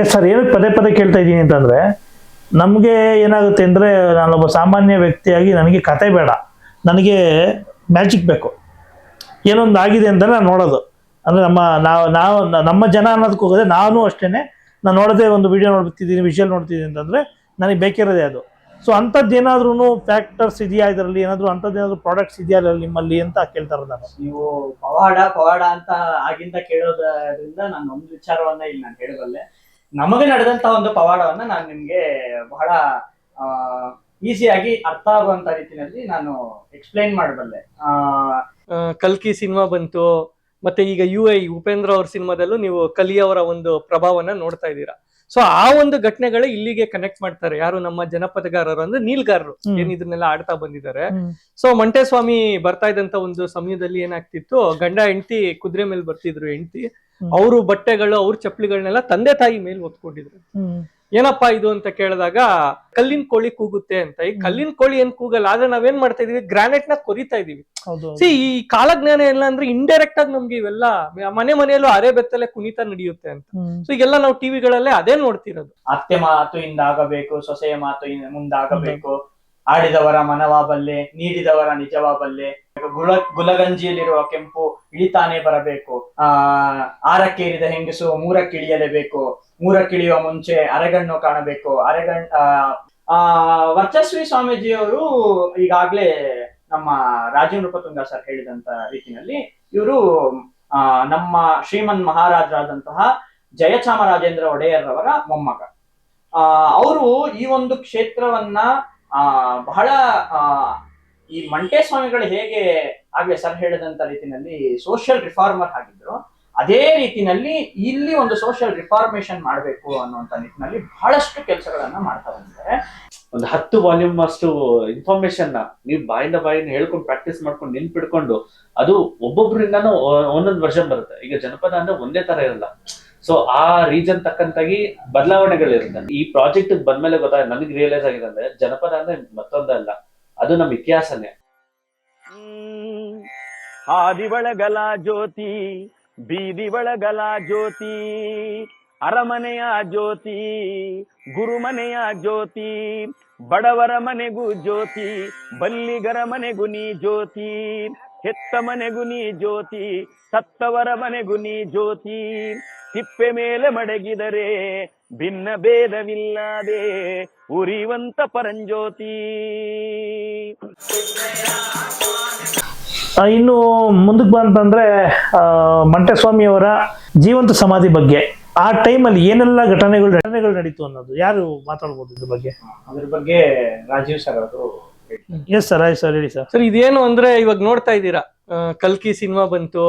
Yes sir, ಏನಕ್ಕೆ ಪದೇ ಪದೇ ಕೇಳ್ತಾ ಇದ್ದೀನಿ ಅಂತಂದ್ರೆ, ನಮಗೆ ಏನಾಗುತ್ತೆ ಅಂದ್ರೆ, ನಾನೊಬ್ಬ ಸಾಮಾನ್ಯ ವ್ಯಕ್ತಿಯಾಗಿ ನನಗೆ ಕತೆ ಬೇಡ. ನನಗೆ ಮ್ಯಾಜಿಕ್ ಬೇಕು. ಏನೊಂದು ಆಗಿದೆ ಅಂತ ನಾನು ನೋಡೋದು. ಅಂದ್ರೆ ನಮ್ಮ ನಾವು ನಾವು, ನಮ್ಮ ಜನ ಅನ್ನೋದಕ್ಕೆ ಹೋಗೋದೆ ನಾನು ಅಷ್ಟೇನೆ. ನಾನು ನೋಡದೆ ಒಂದು ವಿಡಿಯೋ ನೋಡ್ತಿದ್ದೀನಿ ವಿಷುವಲ್ ನೋಡ್ತಿದ್ದೀನಿ ಅಂತಂದ್ರೆ ನನಗೆ ಬೇಕಿರೋದೇ ಅದು. ಸೊ ಅಂಥದ್ದು ಏನಾದ್ರೂ ಫ್ಯಾಕ್ಟರ್ಸ್ ಇದೆಯಾ ಇದರಲ್ಲಿ? ಏನಾದರೂ ಅಂಥದ್ದು ಏನಾದರೂ ಪ್ರಾಡಕ್ಟ್ಸ್ ಇದೆಯಾ ನಿಮ್ಮಲ್ಲಿ ಅಂತ ಕೇಳ್ತಾರೆ ನಾನು. ನೀವು ಪವಾಡ ಪವಾಡ ಅಂತ ಆಗಿಂದ ಕೇಳೋದ್ರಿಂದ ನಾನು ಒಂದು ವಿಚಾರವನ್ನ ಇಲ್ಲಿ ನಾನು ಹೇಳಬಲ್ಲೆ. ನಮಗೆ ನಡೆದಂತ ಒಂದು ಪವಾಡವನ್ನ ನಾನು ನಿಮ್ಗೆ ಬಹಳ ಈಸಿಯಾಗಿ ಅರ್ಥ ಆಗುವಂತ ರೀತಿಯಲ್ಲಿ ನಾನು ಎಕ್ಸ್ಪ್ಲೈನ್ ಮಾಡಬಲ್ಲೆ. ಕಲ್ಕಿ ಸಿನಿಮಾ ಬಂತು ಮತ್ತೆ ಈಗ ಯು ಐ ಉಪೇಂದ್ರ ಅವ್ರ ಸಿನಿಮಾದಲ್ಲೂ ನೀವು ಕಲಿಯವರ ಒಂದು ಪ್ರಭಾವನ ನೋಡ್ತಾ ಇದ್ದೀರಾ. ಸೊ ಆ ಒಂದು ಘಟನೆಗಳೇ ಇಲ್ಲಿಗೆ ಕನೆಕ್ಟ್ ಮಾಡ್ತಾರೆ. ಯಾರು ನಮ್ಮ ಜನಪದಗಾರರು ಅಂದ್ರೆ ನೀಲ್ಗಾರರು. ಏನ್ ಇದನ್ನೆಲ್ಲ ಆಡ್ತಾ ಬಂದಿದ್ದಾರೆ. ಸೊ ಮಂಟೇಸ್ವಾಮಿ ಬರ್ತಾ ಇದ್ದಂತ ಒಂದು ಸಮಯದಲ್ಲಿ ಏನಾಗ್ತಿತ್ತು ಗಂಡ ಹೆಂಡತಿ ಕುದುರೆ ಮೇಲೆ ಬರ್ತಿದ್ರು ಹೆಂಡತಿ. ಅವರು ಬಟ್ಟೆಗಳು ಅವ್ರ ಚಪ್ಪಲಿಗಳನ್ನೆಲ್ಲ ತಂದೆ ತಾಯಿ ಮೇಲೆ ಒತ್ಕೊಂಡಿದ್ರು. ಏನಪ್ಪಾ ಇದು ಅಂತ ಕೇಳಿದಾಗ ಕಲ್ಲಿನ ಕೋಳಿ ಕೂಗುತ್ತೆ ಅಂತ. ಈ ಕಲ್ಲಿನ ಕೋಳಿ ಏನ್ ಕೂಗಲ್ಲ ಆದ್ರೆ ನಾವೇನ್ ಮಾಡ್ತಾ ಇದೀವಿ? ಗ್ರಾನೈಟ್ನ ಕೊರಿತಾ ಇದೀವಿ. ಹೌದು. ಸಿ ಈ ಕಾಲಜ್ಞಾನ ಎಲ್ಲ ಅಂದ್ರೆ ಇಂಡೈರೆಕ್ಟ್ ಆಗಿ ನಮ್ಗೆ ಇವೆಲ್ಲ ಮನೆ ಮನೆಯಲ್ಲೂ ಅರೆ ಬೆತ್ತಲೆ ಕುಣಿತ ನಡೆಯುತ್ತೆ ಅಂತ. ಸೊ ಈಗೆಲ್ಲ ನಾವು ಟಿವಿಗಳಲ್ಲೇ ಅದೇ ನೋಡ್ತಿರೋದು. ಅತ್ತೆ ಮಾತು ಹಿಂದಾಗಬೇಕು ಸೊಸೆಯ ಮಾತು ಮುಂದಾಗಬೇಕು. ಆಡಿದವರ ಮನವಾಬಲ್ಲೆ ನೀಡಿದವರ ನಿಜವಾಬಲ್ಲೆ ಗುಲ ಗುಲಗಂಜಿಯಲ್ಲಿರುವ ಕೆಂಪು ಇಳಿತಾನೆ ಬರಬೇಕು. ಆ ಆರಕ್ಕೇರಿದ ಹೆಂಗಸು ಮೂರಕ್ಕಿಳಿಯಲೇಬೇಕು. ಮೂರಕ್ಕಿಳಿಯುವ ಮುಂಚೆ ಅರೆಗಣ್ಣು ಕಾಣಬೇಕು. ಅರೆಗಣ್ ಆ, ವರ್ಚಸ್ವಿ ಸ್ವಾಮೀಜಿಯವರು ಈಗಾಗ್ಲೇ ನಮ್ಮ ರಾಜೇಂದ್ರ ಸರ್ ಹೇಳಿದಂತ ರೀತಿಯಲ್ಲಿ ಇವರು ಆ ನಮ್ಮ ಶ್ರೀಮನ್ ಮಹಾರಾಜರಾದಂತಹ ಜಯಚಾಮರಾಜೇಂದ್ರ ಒಡೆಯರ್ ಅವರ ಮೊಮ್ಮಗ. ಆ ಅವರು ಈ ಒಂದು ಕ್ಷೇತ್ರವನ್ನ ಆ ಬಹಳ ಆ ಈ ಮಂಟೆ ಸ್ವಾಮಿಗಳು ಹೇಗೆ ಆಗ್ಲೇ ಸರ್ ಹೇಳಿದಂತ ರೀತಿನಲ್ಲಿ ಸೋಷಿಯಲ್ ರಿಫಾರ್ಮರ್ ಆಗಿದ್ರು. ಅದೇ ರೀತಿನಲ್ಲಿ ಇಲ್ಲಿ ಒಂದು ಸೋಷಿಯಲ್ ರಿಫಾರ್ಮೇಶನ್ ಮಾಡಬೇಕು ಅನ್ನುವಂತ ನಿಟ್ಟಿನಲ್ಲಿ ಬಹಳಷ್ಟು ಕೆಲಸಗಳನ್ನ ಮಾಡ್ತಾ ಬಂದಿದ್ದಾರೆ. ಒಂದು ಹತ್ತು ವಾಲ್ಯೂಮ್ ಅಷ್ಟು ಇನ್ಫಾರ್ಮೇಶನ್ನ ನೀವು ಬಾಯಿಂದ ಬಾಯಿಂದ ಹೇಳ್ಕೊಂಡು ಪ್ರಾಕ್ಟೀಸ್ ಮಾಡ್ಕೊಂಡು ನೆನ್ಪಿಡ್ಕೊಂಡು ಅದು ಒಬ್ಬೊಬ್ಬರಿಂದಾನು ಒಂದೊಂದು ವರ್ಷನ್ ಬರುತ್ತೆ. ಈಗ ಜನಪದ ಅಂದ್ರೆ ಒಂದೇ ತರ ಇರಲ್ಲ. ಸೊ ಆ ರೀಜನ್ ತಕ್ಕಂತಾಗಿ ಬದಲಾವಣೆಗಳಿರುತ್ತೆ. ಈ ಪ್ರಾಜೆಕ್ಟ್ ಬಂದ್ಮೇಲೆ ಗೊತ್ತಾಗ ನನಗೆ ರಿಯಲೈಸ್ ಆಗಿದೆ ಅಂದ್ರೆ ಜನಪದ ಅಂದ್ರೆ ಮತ್ತೊಂದಲ್ಲ. ಅದು ನಮ್ಮ ಇತಿಹಾಸನೇ. ಹಾದಿ ಒಳಗಲ ಜ್ಯೋತಿ ಬೀದಿ ಒಳಗಲ ಜ್ಯೋತಿ, ಅರಮನೆಯ ಜ್ಯೋತಿ, ಗುರುಮನೆಯ ಜ್ಯೋತಿ, ಬಡವರ ಮನೆಗೂ ಜ್ಯೋತಿ, ಬಲ್ಲಿಗರ ಮನೆಗೂ ನೀ ಜ್ಯೋತಿ, ಹೆತ್ತ ಮನೆಗೂ ನೀ ಜ್ಯೋತಿ, ಸತ್ತವರ ಮನೆಗೂ ನೀ ಜ್ಯೋತಿ. ತಿಪ್ಪೆ ಮೇಲೆ ಮಡಗಿದರೆ ಭಿನ್ನ ಭೇದವಿಲ್ಲದೆ ಉರಿವಂತ ಪರಂಜ್ಯೋತಿ. ಇನ್ನು ಮುಂದಕ್ಕೆ ಬಂತಂದ್ರೆ ಆ, ಮಂಟೆಸ್ವಾಮಿಯವರ ಜೀವಂತ ಸಮಾಧಿ ಬಗ್ಗೆ. ಆ ಟೈಮಲ್ಲಿ ಏನೆಲ್ಲ ಘಟನೆಗಳು ಘಟನೆಗಳು ನಡೀತು ಅನ್ನೋದು. ಯಾರು ಮಾತಾಡ್ಬೋದು ಇದ್ರ ಬಗ್ಗೆ? ಅದ್ರ ಬಗ್ಗೆ ರಾಜೀವ್ ಸರ್ ಅವರು ಎಸ್ ಸರ್ ಆಯ್ತು ಸರ್ ಹೇಳಿ ಸರ್ ಸರ್ ಇದೇನು ಅಂದ್ರೆ ಇವಾಗ ನೋಡ್ತಾ ಇದ್ದೀರಾ? ಆ, ಕಲ್ಕಿ ಸಿನಿಮಾ ಬಂತು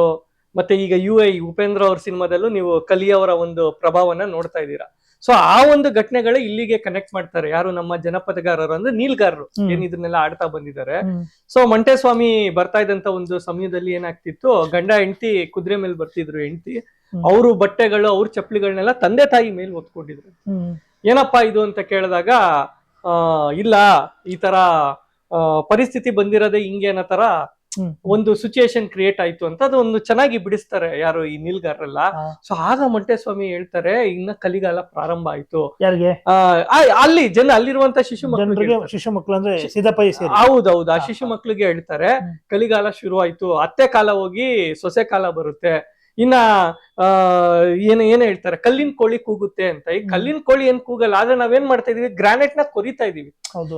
ಮತ್ತೆ ಈಗ ಯು ಐ ಉಪೇಂದ್ರ ಅವ್ರ ಸಿನಿಮಾದಲ್ಲೂ ನೀವು ಕಲಿಯವರ ಒಂದು ಪ್ರಭಾವನ ನೋಡ್ತಾ ಇದ್ದೀರಾ? ಸೊ ಆ ಒಂದು ಘಟನೆಗಳೇ ಇಲ್ಲಿಗೆ ಕನೆಕ್ಟ್ ಮಾಡ್ತಾರೆ ಯಾರು ನಮ್ಮ ಜನಪದಗಾರರು ಅಂದ್ರೆ ನೀಲ್ಗಾರರು. ಏನ್ ಇದನ್ನೆಲ್ಲ ಆಡ್ತಾ ಬಂದಿದ್ದಾರೆ ಸೊ ಮಂಟೇಸ್ವಾಮಿ ಬರ್ತಾ ಇದ್ದಂತ ಒಂದು ಸಮಯದಲ್ಲಿ ಏನಾಗ್ತಿತ್ತು ಗಂಡ ಹೆಂಡತಿ ಕುದುರೆ ಮೇಲೆ ಬರ್ತಿದ್ರು ಹೆಂಡತಿ. ಅವರು ಬಟ್ಟೆಗಳು ಅವ್ರ ಚಪ್ಪಲಿಗಳನ್ನೆಲ್ಲ ತಂದೆ ತಾಯಿ ಮೇಲೆ ಒತ್ಕೊಂಡಿದ್ರು ಏನಪ್ಪಾ ಇದು ಅಂತ ಕೇಳಿದಾಗ ಇಲ್ಲ ಈ ತರ ಪರಿಸ್ಥಿತಿ ಬಂದಿರೋದೇ ಹಿಂಗೆ ಅನ್ನೋ ತರ. ಒಂದು ಸಿಚುಯೇಷನ್ ಕ್ರಿಯೇಟ್ ಆಯ್ತು ಅಂತ ಅದು ಒಂದು ಚೆನ್ನಾಗಿ ಬಿಡಿಸ್ತಾರೆ ಯಾರು ಈ ನಿಲ್ಗಾರಲ್ಲ. ಸೊ ಆಗ ಮಂಟೇಸ್ವಾಮಿ ಹೇಳ್ತಾರೆ ಇನ್ನ ಕಲಿಗಾಲ ಪ್ರಾರಂಭ ಆಯ್ತು. ಯಾರಿಗೆ? ಅಲ್ಲಿ ಜನ ಅಲ್ಲಿರುವಂತ ಶಿಶು ಮಕ್ಕಳಿಗೆ ಶಿಶು ಮಕ್ಕಳು ಅಂದ್ರೆ ಹೌದೌದು ಆ ಶಿಶು ಮಕ್ಕಳಿಗೆ ಹೇಳ್ತಾರೆ ಕಲಿಗಾಲ ಶುರು ಆಯ್ತು ಅತ್ತೆ ಕಾಲ ಹೋಗಿ ಸೊಸೆ ಕಾಲ ಬರುತ್ತೆ. ಇನ್ನ ಆ ಏನ್ ಏನ್ ಹೇಳ್ತಾರೆ ಕಲ್ಲಿನ ಕೋಳಿ ಕೂಗುತ್ತೆ ಅಂತ ಈ ಕಲ್ಲಿನ ಕೋಳಿ ಏನ್ ಕೂಗಲ್ಲ ಆದ್ರೆ ನಾವೇನ್ ಮಾಡ್ತಾ ಇದೀವಿ ಗ್ರಾನೈಟ್ನ ಕೊರಿತಾ ಇದೀವಿ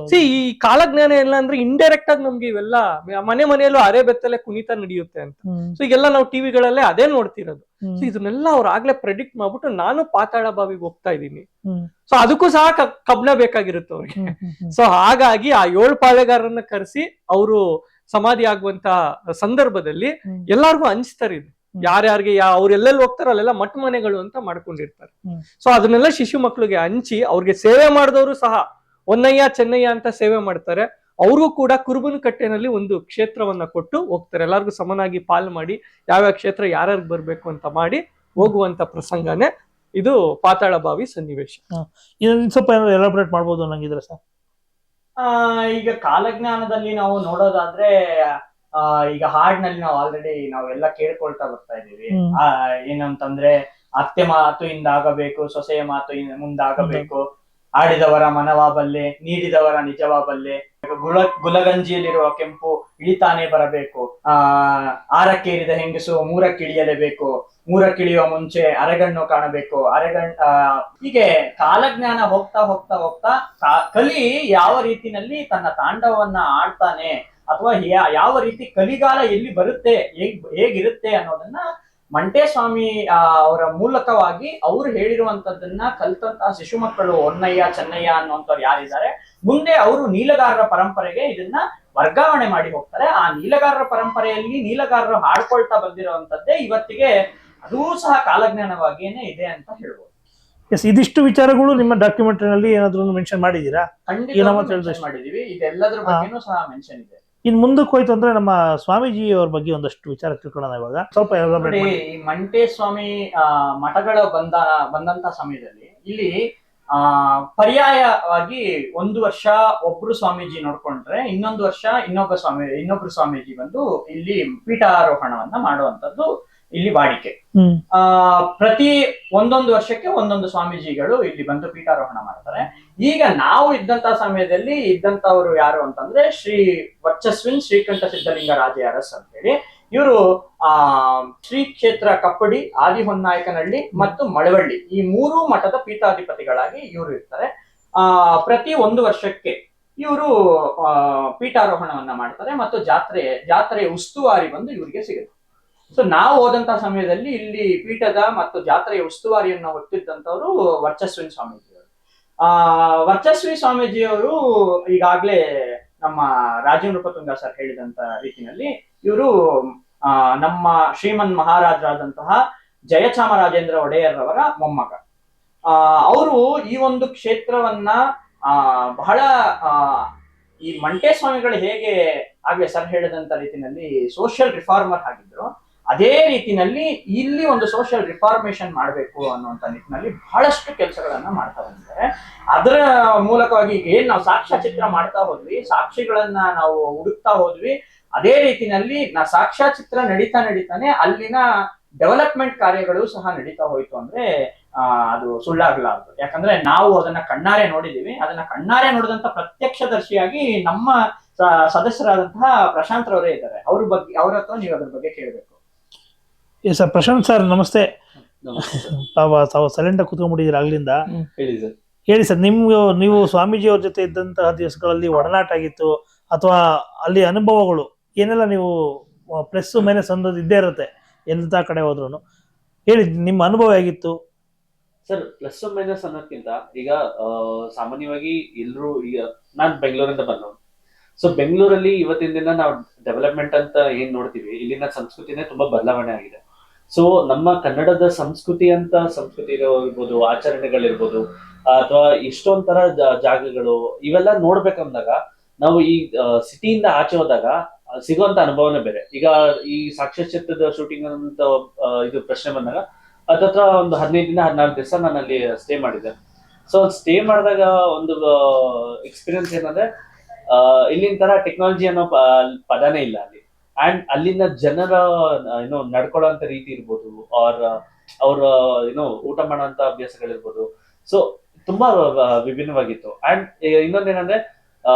ಸಿ ಈ ಕಾಲಜ್ಞಾನ ಎಲ್ಲ ಅಂದ್ರೆ ಇಂಡೈರೆಕ್ಟ್ ಆಗಿ ನಮ್ಗೆ ಇವೆಲ್ಲ ಮನೆ ಮನೆಯಲ್ಲೂ ಅರೆ ಬೆತ್ತಲೆ ಕುಣಿತ ನಡೆಯುತ್ತೆ ಅಂತ. ಸೊ ಈಗೆಲ್ಲ ನಾವು ಟಿವಿಗಳಲ್ಲೇ ಅದೇ ನೋಡ್ತಿರೋದು. ಸೊ ಇದನ್ನೆಲ್ಲ ಅವ್ರು ಆಗ್ಲೇ ಪ್ರೆಡಿಕ್ಟ್ ಮಾಡ್ಬಿಟ್ಟು ನಾನು ಪಾತಾಳ ಬಾವಿಗೆ ಹೋಗ್ತಾ ಇದ್ದೀನಿ. ಸೊ ಅದಕ್ಕೂ ಸಹ ಕ- ಕಬ್ಣ ಬೇಕಾಗಿರುತ್ತೆ ಅವ್ರಿಗೆ. ಸೊ ಹಾಗಾಗಿ ಆ ಏಳು ಪಾಳೆಗಾರರನ್ನ ಕರೆಸಿ ಅವರು ಸಮಾಧಿ ಆಗುವಂತ ಸಂದರ್ಭದಲ್ಲಿ. ಎಲ್ಲಾರ್ಗು ಹಂಚ್ತಾರೆ ಇದು. ಯಾರ್ಯಾರಿಗೆ ಯಾ ಅವ್ರೆಲ್ಲೆಲ್ಲಿ ಹೋಗ್ತಾರೋ ಅಲ್ಲೆಲ್ಲ ಮಠ ಮನೆಗಳು ಅಂತ ಮಾಡ್ಕೊಂಡಿರ್ತಾರೆ. ಸೊ ಅದನ್ನೆಲ್ಲ ಶಿಶು ಮಕ್ಕಳಿಗೆ ಹಂಚಿ ಅವ್ರಿಗೆ ಸೇವೆ ಮಾಡಿದವರು ಸಹ ಹೊನ್ನಯ್ಯ ಚೆನ್ನಯ್ಯ ಅಂತ ಸೇವೆ ಮಾಡ್ತಾರೆ. ಅವ್ರಿಗೂ ಕೂಡ ಕುರುಬನ ಕಟ್ಟೆನಲ್ಲಿ ಒಂದು ಕ್ಷೇತ್ರವನ್ನ ಕೊಟ್ಟು ಹೋಗ್ತಾರೆ. ಎಲ್ಲಾರ್ಗು ಸಮನಾಗಿ ಪಾಲ್ ಮಾಡಿ ಯಾವ್ಯಾವ ಕ್ಷೇತ್ರ ಯಾರ್ಯಾರಿಗೆ ಬರ್ಬೇಕು ಅಂತ ಮಾಡಿ ಹೋಗುವಂತ ಪ್ರಸಂಗನೇ ಇದು ಪಾತಾಳ ಬಾವಿ ಸನ್ನಿವೇಶ ಸ್ವಲ್ಪ ಎಲಾಬ್ರೇಟ್ ಮಾಡ್ಬೋದು ನಂಗಿದ್ರೆ ಸರ್? ಆ ಈಗ ಕಾಲಜ್ಞಾನದಲ್ಲಿ ನಾವು ನೋಡೋದಾದ್ರೆ ಈಗ ಹಾಡ್ನಲ್ಲಿ ನಾವು ಆಲ್ರೆಡಿ ನಾವೆಲ್ಲ ಕೇಳ್ಕೊಳ್ತಾ ಬರ್ತಾ ಇದೀವಿ ಆ ಏನಂತಂದ್ರೆ ಅತ್ತೆ ಮಾತು ಇಂದಾಗಬೇಕು ಸೊಸೆಯ ಮಾತು ಇನ್- ಮುಂದಾಗಬೇಕು. ಆಡಿದವರ ಮನವಾಬಲ್ಲೆ ನೀಡಿದವರ ನಿಜವಾಬಲ್ಲೆ ಗುಲ ಗುಲಗಂಜಿಯಲ್ಲಿರುವ ಕೆಂಪು ಇಳಿತಾನೆ ಬರಬೇಕು. ಆ ಆರಕ್ಕೇರಿದ ಹೆಂಗಸು ಮೂರಕ್ಕಿಳಿಯಲೇಬೇಕು. ಮೂರಕ್ಕಿಳಿಯುವ ಮುಂಚೆ ಅರೆಗಣ್ಣು ಕಾಣಬೇಕು. ಅರೆಗಣ್ ಆ, ಹೀಗೆ ಕಾಲಜ್ಞಾನ ಹೋಗ್ತಾ ಹೋಗ್ತಾ ಹೋಗ್ತಾ ಕಾ- ಕಲಿ ಯಾವ ರೀತಿನಲ್ಲಿ ತನ್ನ ತಾಂಡವನ್ನ ಆಡ್ತಾನೆ. ಅಥವಾ ಯಾವ ರೀತಿ ಕಲಿಗಾಲ ಎಲ್ಲಿ ಬರುತ್ತೆ ಹೇಗ್ ಹೇಗಿರುತ್ತೆ ಅನ್ನೋದನ್ನ ಮಂಟೇಸ್ವಾಮಿ ಆ, ಅವರ ಮೂಲಕವಾಗಿ ಅವ್ರು ಹೇಳಿರುವಂತದ್ದನ್ನ ಕಲ್ತಂತ ಶಿಶು ಮಕ್ಕಳು ಹೊನ್ನಯ್ಯ ಚೆನ್ನಯ್ಯ ಅನ್ನುವಂಥವ್ರು ಯಾರಿದ್ದಾರೆ ಮುಂದೆ ಅವರು ನೀಲಗಾರರ ಪರಂಪರೆಗೆ ಇದನ್ನ ವರ್ಗಾವಣೆ ಮಾಡಿ ಹೋಗ್ತಾರೆ. ಆ ನೀಲಗಾರರ ಪರಂಪರೆಯಲ್ಲಿ ನೀಲಗಾರರು ಹಾಡ್ಕೊಳ್ತಾ ಬಂದಿರುವಂತದ್ದೇ ಇವತ್ತಿಗೆ ಅದೂ ಸಹ ಕಾಲಜ್ಞಾನವಾಗಿಯೇ ಇದೆ ಅಂತ ಹೇಳ್ಬೋದು. ಎಸ್ ಇದಿಷ್ಟು ವಿಚಾರಗಳು ನಿಮ್ಮ ಡಾಕ್ಯುಮೆಂಟ್ರಿನಲ್ಲಿ ಏನಾದ್ರೂ ಮೆನ್ಷನ್ ಮಾಡಿದ್ದೀರಾ? ಖಂಡಿತ. ಮಾಡಿದೀವಿ ಇದೆಲ್ಲದ್ರ ಬಗ್ಗೆನೂ ಸಹ ಮೆನ್ಷನ್ ಇದೆ. ಇನ್ ಮುಂದಕ್ಕೆ ಹೋಯ್ತು ಅಂದ್ರೆ ನಮ್ಮ ಸ್ವಾಮೀಜಿ ಅವ್ರ ಬಗ್ಗೆ ಒಂದಷ್ಟು ವಿಚಾರ ತಿಳ್ಕೊಳ್ಳೋಣ ಇವಾಗ ಸ್ವಲ್ಪ elaborate ನೋಡಿ ಮಾಡಿ. ಈ ಮಂಟೇಸ್ವಾಮಿ ಆ, ಮಠಗಳ ಬಂದ ಬಂದಂತ ಸಮಯದಲ್ಲಿ ಇಲ್ಲಿ ಆ ಪರ್ಯಾಯವಾಗಿ ಒಂದು ವರ್ಷ ಒಬ್ರು ಸ್ವಾಮೀಜಿ ನೋಡ್ಕೊಂಡ್ರೆ ಇನ್ನೊಂದು ವರ್ಷ ಇನ್ನೊಬ್ಬ ಸ್ವಾಮಿ ಇನ್ನೊಬ್ರು ಸ್ವಾಮೀಜಿ ಬಂದು ಇಲ್ಲಿ ಪೀಠಾರೋಹಣವನ್ನ ಮಾಡುವಂತದ್ದು ಇಲ್ಲಿ ವಾಡಿಕೆ. ಆ ಪ್ರತಿ ಒಂದೊಂದು ವರ್ಷಕ್ಕೆ ಒಂದೊಂದು ಸ್ವಾಮೀಜಿಗಳು ಇಲ್ಲಿ ಬಂದು ಪೀಠಾರೋಹಣ ಮಾಡ್ತಾರೆ. ಈಗ ನಾವು ಇದ್ದಂತ ಸಮಯದಲ್ಲಿ ಇದ್ದಂತವರು ಯಾರು ಅಂತಂದ್ರೆ ಶ್ರೀ ವರ್ಚಸ್ವಿನ್ ಶ್ರೀಕಂಠ ಸಿದ್ಧಲಿಂಗ ರಾಜ ಅರಸ್ ಅಂತೇಳಿ. ಇವರು ಆ ಶ್ರೀ ಕ್ಷೇತ್ರ ಕಪ್ಪಡಿ ಆದಿಹೊನ್ನಾಯಕನಹಳ್ಳಿ ಮತ್ತು ಮಳವಳ್ಳಿ ಈ ಮೂರು ಮಠದ ಪೀಠಾಧಿಪತಿಗಳಾಗಿ ಇವರು ಇರ್ತಾರೆ. ಆ ಪ್ರತಿ ಒಂದು ವರ್ಷಕ್ಕೆ ಇವರು ಪೀಠಾರೋಹಣವನ್ನ ಮಾಡ್ತಾರೆ ಮತ್ತು ಜಾತ್ರೆ ಜಾತ್ರೆಯ ಉಸ್ತುವಾರಿ ಬಂದು ಇವರಿಗೆ ಸಿಗುತ್ತೆ. ಸೊ ನಾವು ಹೋದಂತ ಸಮಯದಲ್ಲಿ ಇಲ್ಲಿ ಪೀಠದ ಮತ್ತು ಜಾತ್ರೆಯ ಉಸ್ತುವಾರಿಯನ್ನು ಹೊತ್ತಿದ್ದಂಥವ್ರು ವರ್ಚಸ್ವಿನಿ ಸ್ವಾಮೀಜಿಯವರು. ಆ ವರ್ಚಸ್ವಿ ಸ್ವಾಮೀಜಿಯವರು ಈಗಾಗ್ಲೇ ನಮ್ಮ ರಾಜೀವ್ ನೃಪತುಂಗ ಸರ್ ಹೇಳಿದಂತ ರೀತಿಯಲ್ಲಿ ಇವರು, ಆ, ನಮ್ಮ ಶ್ರೀಮನ್ ಮಹಾರಾಜರಾದಂತಹ ಜಯಚಾಮರಾಜೇಂದ್ರ ಒಡೆಯರ್ರವರ ಮೊಮ್ಮಗ. ಆ, ಅವರು ಈ ಒಂದು ಕ್ಷೇತ್ರವನ್ನ, ಆ, ಬಹಳ, ಆ, ಈ ಮಂಟೆ ಸ್ವಾಮಿಗಳು ಹೇಗೆ ಆಗ್ಲೇ ಸರ್ ಹೇಳಿದಂತ ರೀತಿಯಲ್ಲಿ ಸೋಷಿಯಲ್ ರಿಫಾರ್ಮರ್ ಆಗಿದ್ರು. ಅದೇ ರೀತಿನಲ್ಲಿ ಇಲ್ಲಿ ಒಂದು ಸೋಷಿಯಲ್ ರಿಫಾರ್ಮೇಶನ್ ಮಾಡಬೇಕು ಅನ್ನುವಂಥ ನಿಟ್ಟಿನಲ್ಲಿ ಬಹಳಷ್ಟು ಕೆಲಸಗಳನ್ನ ಮಾಡ್ತಾ ಬಂದಿದ್ದಾರೆ. ಅದರ ಮೂಲಕವಾಗಿ ಈಗ ಏನ್ ನಾವು ಸಾಕ್ಷ್ಯಚಿತ್ರ ಮಾಡ್ತಾ ಹೋದ್ವಿ ಸಾಕ್ಷಿಗಳನ್ನ ನಾವು ಹುಡುಕ್ತಾ ಹೋದ್ವಿ ಅದೇ ರೀತಿನಲ್ಲಿ ನಾ ಸಾಕ್ಷ್ಯಚಿತ್ರ ನಡೀತಾ ನಡೀತಾನೆ ಅಲ್ಲಿನ ಡೆವಲಪ್ಮೆಂಟ್ ಕಾರ್ಯಗಳು ಸಹ ನಡೀತಾ ಹೋಯ್ತು ಅಂದ್ರೆ ಆ, ಅದು ಸುಳ್ಳಾಗ್ಲಾರ್ದು. ಯಾಕಂದ್ರೆ ನಾವು ಅದನ್ನ ಕಣ್ಣಾರೆ ನೋಡಿದೀವಿ. ಅದನ್ನ ಕಣ್ಣಾರೆ ನೋಡಿದಂತ ಪ್ರತ್ಯಕ್ಷದರ್ಶಿಯಾಗಿ ನಮ್ಮ ಸದಸ್ಯರಾದಂತಹ ಪ್ರಶಾಂತ್ ರವರೇ ಇದ್ದಾರೆ. ಅವ್ರ ಬಗ್ಗೆ ಅವ್ರ ಹತ್ರ ನೀವು ಅದ್ರ ಬಗ್ಗೆ ಕೇಳಬೇಕು. ಎಸ್ ಸರ್ ಪ್ರಶಾಂತ್ ಸರ್ ನಮಸ್ತೆ. ತಾವ. ತಾವು ಸೈಲೆಂಟ್ ಕೂತ್ಕೊಂಡ್ಬಿಟ್ಟಿದ್ದೀರ ಆಗ್ಲಿಂದ ಹೇಳಿ ಸರ್. ಹೇಳಿ ಸರ್ ನಿಮ್ಗೆ ನೀವು ಸ್ವಾಮೀಜಿ ಅವ್ರ ಜೊತೆ ಇದ್ದಂತಹ ದಿವಸಗಳಲ್ಲಿ ಒಡನಾಟ ಆಗಿತ್ತು ಅಥವಾ ಅಲ್ಲಿ ಅನುಭವಗಳು ಏನೆಲ್ಲ ನೀವು ಪ್ಲಸ್ ಮೈನಸ್ ಅನ್ನೋದು ಇದ್ದೇ ಇರುತ್ತೆ ಎಂತ ಕಡೆ ಹೋದ್ರು ಹೇಳಿ ನಿಮ್ಮ ಅನುಭವ ಆಗಿತ್ತು ಸರ್ ಪ್ಲಸ್ ಮೈನಸ್ ಅನ್ನೋದ್ಕಿಂತ ಈಗ ಸಾಮಾನ್ಯವಾಗಿ ಎಲ್ಲರೂ ಈಗ ನಾನ್ ಬೆಂಗಳೂರಿಂದ ಬಂದವನು. ಸೊ ಬೆಂಗಳೂರಲ್ಲಿ ಇವತ್ತಿನ ದಿನ ನಾವು ಡೆವಲಪ್ಮೆಂಟ್ ಅಂತ ಏನ್ ನೋಡ್ತೀವಿ ಇಲ್ಲಿನ ಸಂಸ್ಕೃತಿನೇ ತುಂಬಾ ಬದಲಾವಣೆ ಆಗಿದೆ. ಸೊ ನಮ್ಮ ಕನ್ನಡದ ಸಂಸ್ಕೃತಿ ಅಂತ ಸಂಸ್ಕೃತಿ ಇರ್ಬೋದು, ಆಚರಣೆಗಳಿರ್ಬೋದು, ಅಥವಾ ಎಷ್ಟೊಂದ್ ತರ ಜಾಗಗಳು, ಇವೆಲ್ಲ ನೋಡ್ಬೇಕಂದಾಗ ನಾವು ಈ ಸಿಟಿಯಿಂದ ಆಚೆ ಹೋದಾಗ ಸಿಗುವಂತ ಅನುಭವನೇ ಬೇರೆ. ಈಗ ಈ ಸಾಕ್ಷ್ಯಚಿತ್ರದ ಶೂಟಿಂಗ್ ಅಂತ ಇದು ಪ್ರಶ್ನೆ ಬಂದಾಗ ಅದತ್ರ ಒಂದು ಹದಿನೈದು ದಿನ ಹದಿನಾರು ದಿವಸ ನಾನು ಅಲ್ಲಿ ಸ್ಟೇ ಮಾಡಿದ್ದೆ ಸೊ ಸ್ಟೇ ಮಾಡಿದಾಗ ಒಂದು ಎಕ್ಸ್ಪೀರಿಯನ್ಸ್ ಏನಂದ್ರೆ ಇಲ್ಲಿನ ತರ ಟೆಕ್ನಾಲಜಿ ಅನ್ನೋ ಪದನೇ ಇಲ್ಲ ಅಲ್ಲಿ. ಅಂಡ್ ಅಲ್ಲಿನ ಜನರ ಏನೋ ನಡ್ಕೊಳ್ಳೋ ರೀತಿ ಇರ್ಬೋದು ಅವ್ರ ಅವ್ರ ಏನೋ ಊಟ ಮಾಡೋಂತ ಅಭ್ಯಾಸಗಳಿರ್ಬೋದು. ಸೊ ತುಂಬಾ ವಿಭಿನ್ನವಾಗಿತ್ತು. ಅಂಡ್ ಇನ್ನೊಂದೇನಂದ್ರೆ, ಆ,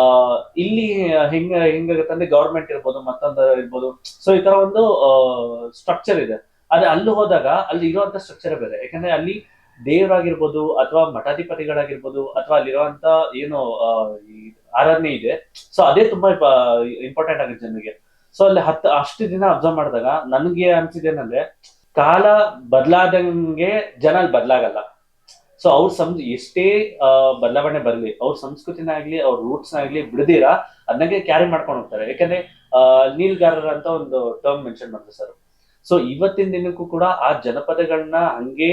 ಇಲ್ಲಿ ಹೆಂಗ ಹೆಂಗಾಗುತ್ತೆ ಅಂದ್ರೆ ಗವರ್ಮೆಂಟ್ ಇರ್ಬೋದು, ಮತ್ತೊಂದು ಇರ್ಬೋದು. ಸೊ ಈ ತರ ಒಂದು ಸ್ಟ್ರಕ್ಚರ್ ಇದೆ. ಆದ್ರೆ ಅಲ್ಲಿ ಹೋದಾಗ, ಅಲ್ಲಿ ಇರುವಂತ ಸ್ಟ್ರಕ್ಚರ್ ಬೇರೆ. ಯಾಕಂದ್ರೆ ಅಲ್ಲಿ ದೇವರಾಗಿರ್ಬೋದು, ಅಥವಾ ಮಠಾಧಿಪತಿಗಳಾಗಿರ್ಬೋದು, ಅಥವಾ ಅಲ್ಲಿರುವಂತ ಏನು ಆರಾಧನೆ ಇದೆ. ಸೊ ಅದೇ ತುಂಬಾ ಇಂಪಾರ್ಟೆಂಟ್ ಆಗುತ್ತೆ ಜನರಿಗೆ. ಸೊ ಅಲ್ಲಿ ಹತ್ತು, ಅಷ್ಟು ದಿನ ಅಬ್ಸರ್ವ್ ಮಾಡಿದಾಗ ನನಗೆ ಅನ್ಸಿದ್ದೇನಂದ್ರೆ ಕಾಲ ಬದಲಾದಂಗೆ ಜನ ಅಲ್ಲಿ ಬದಲಾಗಲ್ಲ. ಸೊ ಅವ್ರ ಸಂ ಎಷ್ಟೇ ಬದಲಾವಣೆ ಬರಲಿ, ಅವ್ರ ಸಂಸ್ಕೃತಿನ ಆಗ್ಲಿ, ಅವ್ರ ರೂಟ್ಸ್ ಆಗ್ಲಿ ಬಿಡದಿರ ಅದನ್ನೇ ಕ್ಯಾರಿ ಮಾಡ್ಕೊಂಡು ಹೋಗ್ತಾರೆ. ಯಾಕಂದ್ರೆ ನೀಲ್ಗಾರರ ಅಂತ ಒಂದು ಟರ್ಮ್ ಮೆನ್ಷನ್ ಮಾಡ್ತಾರೆ ಸರ್ ಸೊ ಇವತ್ತಿನ ದಿನಕ್ಕೂ ಕೂಡ ಆ ಜನಪದಗಳನ್ನ ಹಂಗೆ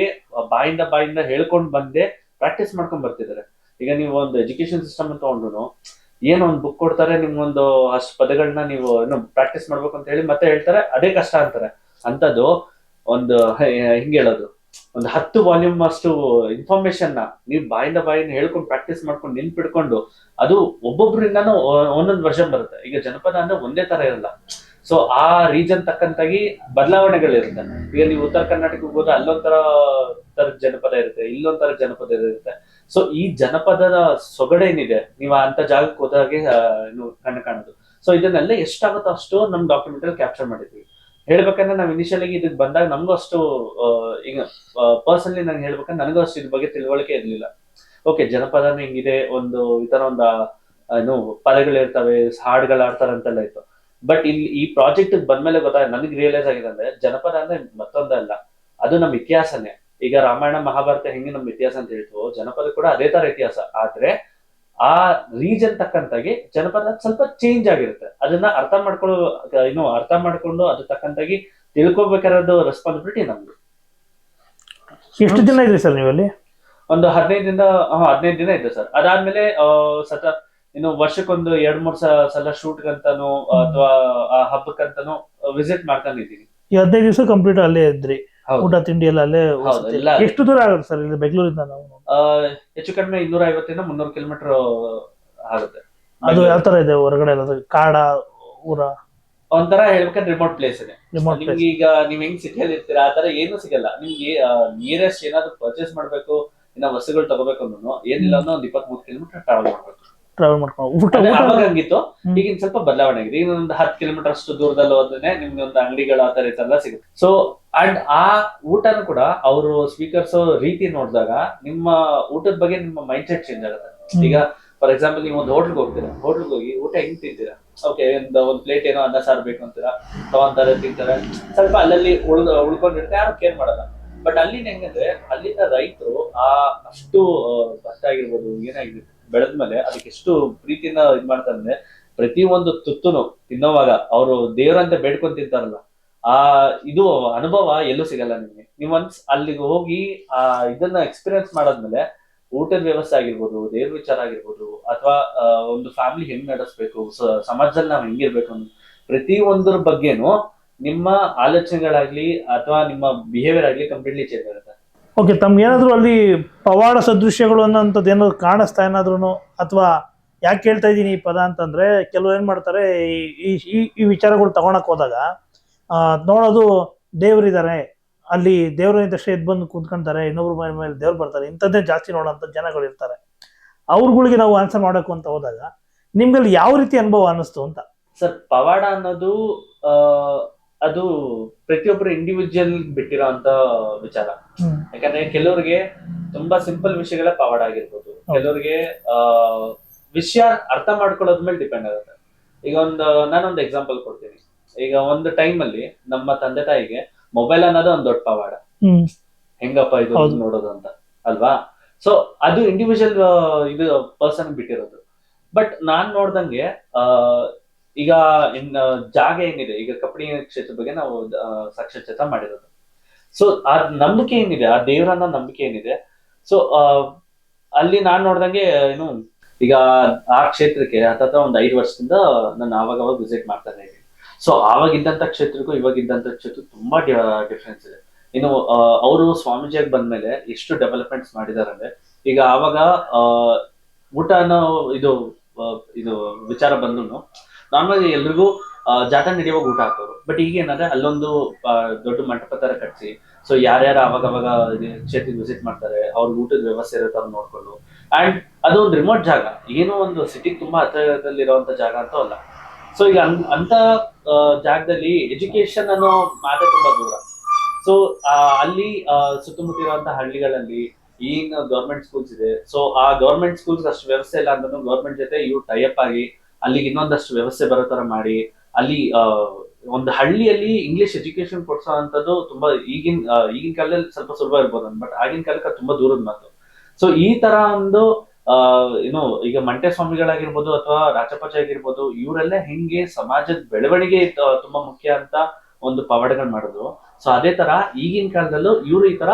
ಬಾಯಿಂದ ಬಾಯಿಂದ ಹೇಳ್ಕೊಂಡ್ ಬಂದೆ ಪ್ರಾಕ್ಟೀಸ್ ಮಾಡ್ಕೊಂಡ್ ಬರ್ತಿದ್ದಾರೆ. ಈಗ ನೀವು ಒಂದು ಎಜುಕೇಶನ್ ಸಿಸ್ಟಮ್ ಅಂತ ತಗೊಂಡ್ರು ಏನೋ ಒಂದು ಬುಕ್ ಕೊಡ್ತಾರೆ, ನಿಮ್ಗೊಂದು ಅಷ್ಟು ಪದಗಳನ್ನ ನೀವು ಏನು ಪ್ರಾಕ್ಟೀಸ್ ಮಾಡ್ಬೇಕು ಅಂತ ಹೇಳಿ ಮತ್ತೆ ಹೇಳ್ತಾರೆ, ಅದೇ ಕಷ್ಟ ಅಂತಾರೆ. ಅಂತದ್ದು ಒಂದು ಹಿಂಗೆ ಹೇಳೋದು. ಒಂದು ಹತ್ತು ವಾಲ್ಯೂಮ್ ಅಷ್ಟು ಇನ್ಫಾರ್ಮೇಶನ್ನ ನೀವು ಬಾಯಿಂದ ಬಾಯಿಂದ ಹೇಳ್ಕೊಂಡು ಪ್ರಾಕ್ಟೀಸ್ ಮಾಡ್ಕೊಂಡು ನೆನ್ಪಿಡ್ಕೊಂಡು ಅದು ಒಬ್ಬೊಬ್ರಿಂದಾನು ಒಂದೊಂದು ವರ್ಷನ್ ಬರುತ್ತೆ. ಈಗ ಜನಪದ ಅಂದ್ರೆ ಒಂದೇ ತರ ಇರಲ್ಲ. ಸೊ ಆ ರೀಜನ್ ತಕ್ಕಂತಾಗಿ ಬದಲಾವಣೆಗಳಿರುತ್ತೆ. ಈಗ ನೀವು ಉತ್ತರ ಕರ್ನಾಟಕಕ್ಕೆ ಹೋದ್ರೆ ಅಲ್ಲೊಂಥರ ತರ ಜನಪದ ಇರುತ್ತೆ, ಇಲ್ಲೊಂಥರ ಜನಪದ ಇರುತ್ತೆ. ಸೊ ಈ ಜನಪದದ ಸೊಗಡೇನಿದೆ ನೀವು ಅಂತ ಜಾಗಕ್ಕೆ ಹೋದಾಗೆ ಏನು ಕಣ್ಣು ಕಾಣೋದು. ಸೊ ಇದನ್ನೆಲ್ಲ ಎಷ್ಟಾಗುತ್ತೋ ಅಷ್ಟು ನಮ್ ಡಾಕ್ಯುಮೆಂಟಲ್ಲಿ ಕ್ಯಾಪ್ಚರ್ ಮಾಡಿದ್ವಿ ಹೇಳ್ಬೇಕಂದ್ರೆ ನಾವು ಇನಿಷಿಯಲ್ ಆಗಿ ಇದಕ್ಕೆ ಬಂದಾಗ ನಮಗೂ ಅಷ್ಟು ಈಗ ಪರ್ಸನಲಿ ನಾನು ಹೇಳ್ಬೇಕಂದ್ರೆ ನನಗೂ ಅಷ್ಟು ಇದ್ರ ಬಗ್ಗೆ ತಿಳುವಳಿಕೆ ಇರ್ಲಿಲ್ಲ. ಓಕೆ ಜನಪದನೂ ಹಿಂಗಿದೆ, ಒಂದು ಈ ತರ ಒಂದು ಏನು ಪದಗಳಿರ್ತವೆ, ಹಾಡುಗಳು ಆಡ್ತಾರೆ ಅಂತೆಲ್ಲ ಇತ್ತು. ಬಟ್ ಇಲ್ಲಿ ಈ ಪ್ರಾಜೆಕ್ಟ್ ಬಂದ್ಮೇಲೆ ಗೊತ್ತಾಗ ನನಗೆ ರಿಯಲೈಸ್ ಆಗಿದೆ ಅಂದ್ರೆ ಜನಪದ ಅಂದ್ರೆ ಮತ್ತೊಂದಲ್ಲ ಅದು ನಮ್ಮ ಇತಿಹಾಸನೇ. ಈಗ ರಾಮಾಯಣ ಮಹಾಭಾರತ ಹೆಂಗೆ ನಮ್ಮ ಇತಿಹಾಸ ಅಂತ ಹೇಳ್ತೀವೋ ಜನಪದ ಕೂಡ ಅದೇ ತರ ಇತಿಹಾಸ. ಆದ್ರೆ ಆ ರೀಜನ್ ತಕ್ಕಂತಾಗಿ ಜನಪದ ಸ್ವಲ್ಪ ಚೇಂಜ್ ಆಗಿರುತ್ತೆ. ಅದನ್ನ ಅರ್ಥ ಮಾಡ್ಕೊಳ್ಳೋ ಏನು ಅರ್ಥ ಮಾಡ್ಕೊಂಡು ಅದ್ರ ತಕ್ಕಂತಾಗಿ ತಿಳ್ಕೊಬೇಕಾದ ರೆಸ್ಪಾನ್ಸಿಬಿಲಿಟಿ ನಮ್ದು. ಎಷ್ಟು ದಿನ ಇದ್ರಿ ಸರ್ ನೀವಲ್ಲಿ? ಒಂದು ಹದಿನೈದಿಂದ ಹದಿನೈದು ದಿನ ಇದೆ ಸರ್. ಅದಾದ್ಮೇಲೆ ಸತ ಇನ್ನು ವರ್ಷಕ್ಕೊಂದು ಎರಡ್ ಮೂರ್ ಸಲ ಶೂಟ್ ಅಂತಾನು ಅಥವಾ ಆ ಹಬ್ಬಕ್ಕಂತಾನು ವಿಸಿಟ್ ಮಾಡ್ಕೊಂಡಿದ್ದೀನಿ ಈ ಹದಿನೈದು ದಿವಸ ಕಂಪ್ಲೀಟ್ ಅಲ್ಲೇ ಇದ್ರಿ. ಊಟ ತಿಂಡಿ ಎಲ್ಲ ಅಲ್ಲೇ ಹೌದು. ಎಲ್ಲ. ಎಷ್ಟು ದೂರ ಆಗುತ್ತೆ ಸರ್ ಇಲ್ಲಿ ಬೆಂಗಳೂರಿಂದ ನಾವು? ಆ, ಹೆಚ್ಚು ಕಡಿಮೆ ಇನ್ನೂರ ಐವತ್ತಿಂದ ಮುನ್ನೂರು ಕಿಲೋಮೀಟರ್ ಆಗುತ್ತೆ. ಅದು ಯಾವ ತರ ಇದೆ ಹೊರಗಡೆ ಎಲ್ಲ ಕಾಡ ಊರ? ಒಂಥರ ಹೇಳ್ಬೇಕಂದ್ರೆ ರಿಮೋಟ್ ಪ್ಲೇಸ್ ಇದೆ. ರಿಮೋಟ್ ನಿಮ್ಗೆ ಈಗ ನೀವ್ ಹೆಂಗ್ ಸಿಟಿಯಲ್ಲಿ ಇರ್ತೀರಾ ಆ ತರ ಏನು ಸಿಗಲ್ಲ. ನಿಮ್ಗೆ ನಿಯರೆಸ್ಟ್ ಏನಾದ್ರು ಪರ್ಚೇಸ್ ಮಾಡ್ಬೇಕು ಇನ್ನ ವಸ್ತುಗಳು ತಗೋಬೇಕು ಅಂದ್ರೂ ಏನಿಲ್ಲ ಅಂದ್ರೆ ಒಂದ್ ಇಪ್ಪತ್ತ್ ಮೂರು ಕಿಲೋಮೀಟರ್ ಟ್ರಾವೆಲ್ ಮಾಡ್ಬೇಕು ಟ್ರಾವೆಲ್ ಮಾಡ್ಕೊಂಡು ಊಟ ಅದೇ ಊಟ. ಅವಾಗ ಹಂಗಿತ್ತು. ಈಗಿನ ಸ್ವಲ್ಪ ಬದಲಾವಣೆ ಆಗಿದೆ. ಈಗ ಒಂದು ಹತ್ತು ಕಿಲೋಮೀಟರ್ ಅಷ್ಟು ದೂರದಲ್ಲಿ ಹೋದ್ರೆ ನಿಮ್ಗೆ ಒಂದು ಅಂಗಡಿಗಳು ಆತರ ತರ ಸಿಗುತ್ತೆ. ಸೊ ಅಂಡ್ ಆ ಊಟನ ಕೂಡ ಅವರು ಸ್ವೀಕರಿಸೋ ರೀತಿ ನೋಡಿದಾಗ ನಿಮ್ಮ ಊಟದ ಬಗ್ಗೆ ನಿಮ್ಮ ಮೈಂಡ್ ಸೆಟ್ ಚೇಂಜ್ ಆಗುತ್ತೆ. ಹ್ಮ್. ಈಗ ಫಾರ್ ಎಕ್ಸಾಂಪಲ್ ನೀವು ಒಂದು ಹೋಟ್ಲ್ಗೆ ಹೋಗ್ತೀರಾ? ಹೋಟ್ಲ್ಗೆ ಹೋಗಿ ಊಟ ಹೆಂಗ್ ತಿಂತೀರಾ? ಓಕೆ ಒಂದು ಒಂದ್ ಪ್ಲೇಟ್ ಏನೋ ಅನ್ನ ಸಾರು ಬೇಕು ಅಂತೀರಾ? ತಗೊಂತಾರೆ ತಿಂತಾರೆ. ಸ್ವಲ್ಪ ಅಲ್ಲಲ್ಲಿ ಉಳ್ದ ಉಳ್ಕೊಂಡಿರ್ತಾರೆ. ಯಾರು ಕೇರ್ ಮಾಡಲ್ಲ. ಬಟ್ ಅಲ್ಲಿ ಹೆಂಗಂದ್ರೆ ಅಲ್ಲಿನ ರೈತರು ಆ ಅಷ್ಟು ಆ, ಭತ್ತ ಆಗಿರ್ಬೋದು ಏನಾಗಿರ್ಬೋದು ಬೆಳೆದ್ಮೇಲೆ ಅದಕ್ಕೆ ಎಷ್ಟು ಪ್ರೀತಿಯಿಂದ ಇದ್ ಮಾಡ್ತಾರೆ ಪ್ರತಿ ಒಂದು ತುತ್ತುನು ತಿನ್ನೋವಾಗ ಅವರು ದೇವರಂತೆ ಬೇಡ್ಕೊಂಡ್ ತಿಂತಾರಲ್ಲ. ಆ ಇದು ಅನುಭವ ಎಲ್ಲೂ ಸಿಗಲ್ಲ ನಿಮ್ಗೆ. ನೀವ್ ಒನ್ಸ್ ಅಲ್ಲಿಗೆ ಹೋಗಿ ಆ ಇದನ್ನ ಎಕ್ಸ್ಪೀರಿಯನ್ಸ್ ಮಾಡಾದ್ಮೇಲೆ ಊಟದ ವ್ಯವಸ್ಥೆ ಆಗಿರ್ಬೋದು, ದೇವ್ರ ವಿಚಾರ ಆಗಿರ್ಬೋದು ಅಥವಾ ಒಂದು ಫ್ಯಾಮಿಲಿ ಹೆಂಗ್ ನಡೆಸ್ಬೇಕು ಸಮಾಜದಲ್ಲಿ ನಾವು ಹೆಂಗಿರ್ಬೇಕು ಅನ್ನೋ ಪ್ರತಿ ಒಂದ್ರ ಬಗ್ಗೆನೂ ನಿಮ್ಮ ಆಲೋಚನೆಗಳಾಗ್ಲಿ ಅಥವಾ ನಿಮ್ಮ ಬಿಹೇವಿಯರ್ ಆಗ್ಲಿ ಕಂಪ್ಲೀಟ್ಲಿ ಚೇಂಜ್ ಆಗುತ್ತೆ. ಓಕೆ ತಮ್ಗೇನಾದ್ರೂ ಅಲ್ಲಿ ಪವಾಡ ಸದೃಶ್ಯಗಳು ಅನ್ನೋಂಥದ್ದು ಏನಾದ್ರು ಕಾಣಿಸ್ತಾ ಏನಾದ್ರೂ ಅಥವಾ ಯಾಕೆ ಹೇಳ್ತಾ ಇದ್ದೀನಿ ಈ ಪದ ಅಂತಂದ್ರೆ ಕೆಲವ್ರು ಏನು ಮಾಡ್ತಾರೆ, ಈ- ಈ, ಈ- ವಿಚಾರಗಳು ತಗೊಳಕ್ ಹೋದಾಗ ನೋಡೋದು ದೇವರಿದ್ದಾರೆ ಅಲ್ಲಿ ದೇವರ ತಕ್ಷಣ ಎದ್ದು ಬಂದು ಕೂತ್ಕೊಂತಾರೆ, ಇನ್ನೊಬ್ರು ಮನೆ ಮೇಲೆ ದೇವ್ರು ಬರ್ತಾರೆ, ಇಂಥದ್ದೇ ಜಾಸ್ತಿ ನೋಡೋಂಥ ಜನಗಳು ಇರ್ತಾರೆ. ಅವ್ರಗಳಿಗೆ ನಾವು ಆನ್ಸರ್ ಮಾಡೋಕು ಅಂತ ಹೋದಾಗ, ನಿಮ್ಗಲ್ಲಿ ಯಾವ ರೀತಿ ಅನುಭವ ಅನ್ನಿಸ್ತು ಅಂತ? ಸರ್, ಪವಾಡ ಅನ್ನೋದು ಅದು ಪ್ರತಿಯೊಬ್ಬರು ಇಂಡಿವಿಜುವಲ್ ಬಿಟ್ಟಿರೋ ಅಂತ ವಿಚಾರ. ಯಾಕಂದ್ರೆ ಕೆಲವರಿಗೆ ತುಂಬಾ ಸಿಂಪಲ್ ವಿಷಯಗಳ ಪವಾಡ ಆಗಿರ್ಬೋದು. ಕೆಲವರಿಗೆ ಆ ವಿಷಯ ಅರ್ಥ ಮಾಡ್ಕೊಳ್ಳೋದ್ ಮೇಲೆ ಡಿಪೆಂಡ್ ಆಗುತ್ತೆ. ಈಗ ಒಂದು ನಾನೊಂದು ಎಕ್ಸಾಂಪಲ್ ಕೊಡ್ತೀನಿ. ಈಗ ಒಂದು ಟೈಮ್ ಅಲ್ಲಿ ನಮ್ಮ ತಂದೆ ತಾಯಿಗೆ ಮೊಬೈಲ್ ಅನ್ನೋದು ಒಂದ್ ದೊಡ್ಡ ಪವಾಡ. ಹೆಂಗಪ್ಪ ಇದು. ನೋಡೋದು ಅಂತ ಅಲ್ವಾ? ಸೊ ಅದು ಇಂಡಿವಿಜುವಲ್ ಇದು ಪರ್ಸನ್ ಬಿಟ್ಟಿರೋದು. ಬಟ್ ನಾನ್ ನೋಡ್ದಂಗೆ ಆ ಈಗ ಇನ್ ಜಾಗ ಏನಿದೆ ಈಗ ಕಪಡಿ ಕ್ಷೇತ್ರ ಬಗ್ಗೆ ನಾವು ಸಾಕ್ಷಾತ್ಕಾರ ಮಾಡಿರೋದು. ಸೊ ಆ ನಂಬಿಕೆ ಏನಿದೆ? ಆ ದೇವರನ್ನ ನಂಬಿಕೆ ಏನಿದೆ? ಸೊ ಅಲ್ಲಿ ನಾನ್ ನೋಡ್ದಂಗೆ, ಏನು, ಈಗ ಆ ಕ್ಷೇತ್ರಕ್ಕೆ ಹತ್ತತ್ರ ಒಂದು ಐದು ವರ್ಷದಿಂದ ನಾನು ಆವಾಗ ಅವಾಗ ವಿಸಿಟ್ ಮಾಡ್ತಾನೆ ಇದ್ದೀನಿ. ಸೊ ಆವಾಗಿದ್ದಂಥ ಕ್ಷೇತ್ರಕ್ಕೂ ಇವಾಗಿದ್ದಂತ ಕ್ಷೇತ್ರ ತುಂಬಾ ಡಿಫ್ರೆನ್ಸ್ ಇದೆ. ಇನ್ನು ಅವರು ಸ್ವಾಮೀಜಿಯಾಗಿ ಬಂದ್ಮೇಲೆ ಎಷ್ಟು ಡೆವಲಪ್ಮೆಂಟ್ಸ್ ಮಾಡಿದಾರೆ ಅಂದ್ರೆ ಈಗ ಆವಾಗ ಊಟನ, ಇದು ಇದು ವಿಚಾರ ಬಂದ್ರು ನಾರ್ಮಲ್ ಎಲ್ರಿಗೂ ಆ, ಜಾತ ನಡೆಯುವಾಗ ಊಟ ಹಾಕೋರು ಬಟ್ ಈಗ ಏನಂದ್ರೆ ಅಲ್ಲೊಂದು ದೊಡ್ಡ ಮಂಟಪ ತರ ಕಟ್ಸಿ ಸೊ ಯಾರ್ಯಾರು ಅವಾಗ ಅವಾಗ ಕ್ಷೇತ್ರಕ್ಕೆ ವಿಸಿಟ್ ಮಾಡ್ತಾರೆ ಅವ್ರ ಊಟದ ವ್ಯವಸ್ಥೆ ಇರುತ್ತೆ ಅವ್ರು ನೋಡ್ಕೊಂಡು. ಅಂಡ್ ಅದು ಒಂದು ರಿಮೋಟ್ ಜಾಗ ಏನೋ ಒಂದು ಸಿಟಿ ತುಂಬಾ ಹತ್ತಿರದಲ್ಲಿರುವಂತ ಜಾಗ ಅಂತೂ ಅಲ್ಲ. ಸೊ ಈಗ ಅಂತ ಜಾಗದಲ್ಲಿ ಎಜುಕೇಶನ್ ಅನ್ನೋ ಮಾತೆ ತುಂಬಾ ದೂರ. ಸೊ ಅಲ್ಲಿ ಸುತ್ತಮುತ್ತ ಹಳ್ಳಿಗಳಲ್ಲಿ ಈಗ ಗೌರ್ಮೆಂಟ್ ಸ್ಕೂಲ್ಸ್ ಇದೆ. ಸೊ ಆ ಗೌರ್ಮೆಂಟ್ ಸ್ಕೂಲ್ಸ್ ಅಷ್ಟು ವ್ಯವಸ್ಥೆ ಇಲ್ಲ ಅಂತ ಗೌರ್ಮೆಂಟ್ ಜೊತೆ ಇವ್ರು ಟೈಅಪ್ ಆಗಿ ಅಲ್ಲಿಗೆ ಇನ್ನೊಂದಷ್ಟು ವ್ಯವಸ್ಥೆ ಬರೋ ತರ ಮಾಡಿ ಅಲ್ಲಿ ಒಂದು ಹಳ್ಳಿಯಲ್ಲಿ ಇಂಗ್ಲಿಷ್ ಎಜುಕೇಶನ್ ಕೊಡ್ಸೋ ಅಂತದ್ದು ತುಂಬಾ ಈಗಿನ ಈಗಿನ ಕಾಲದಲ್ಲಿ ಸ್ವಲ್ಪ ಸುಲಭ ಇರ್ಬೋದು ಬಟ್ ಆಗಿನ ಕಾಲಕ್ಕೆ ತುಂಬಾ ದೂರದ ಮಾತು. ಸೊ ಈ ತರ ಒಂದು ಏನು ಈಗ ಮಂಟೆ ಸ್ವಾಮಿಗಳಾಗಿರ್ಬೋದು ಅಥವಾ ರಾಚಪಚ ಆಗಿರ್ಬೋದು ಇವರೆಲ್ಲ ಹೆಂಗೆ ಸಮಾಜದ ಬೆಳವಣಿಗೆ ತುಂಬಾ ಮುಖ್ಯ ಅಂತ ಒಂದು ಪವಾಡಗಳು ಮಾಡಿದ್ರು. ಸೊ ಅದೇ ತರ ಈಗಿನ ಕಾಲದಲ್ಲೂ ಇವರು ಈ ತರ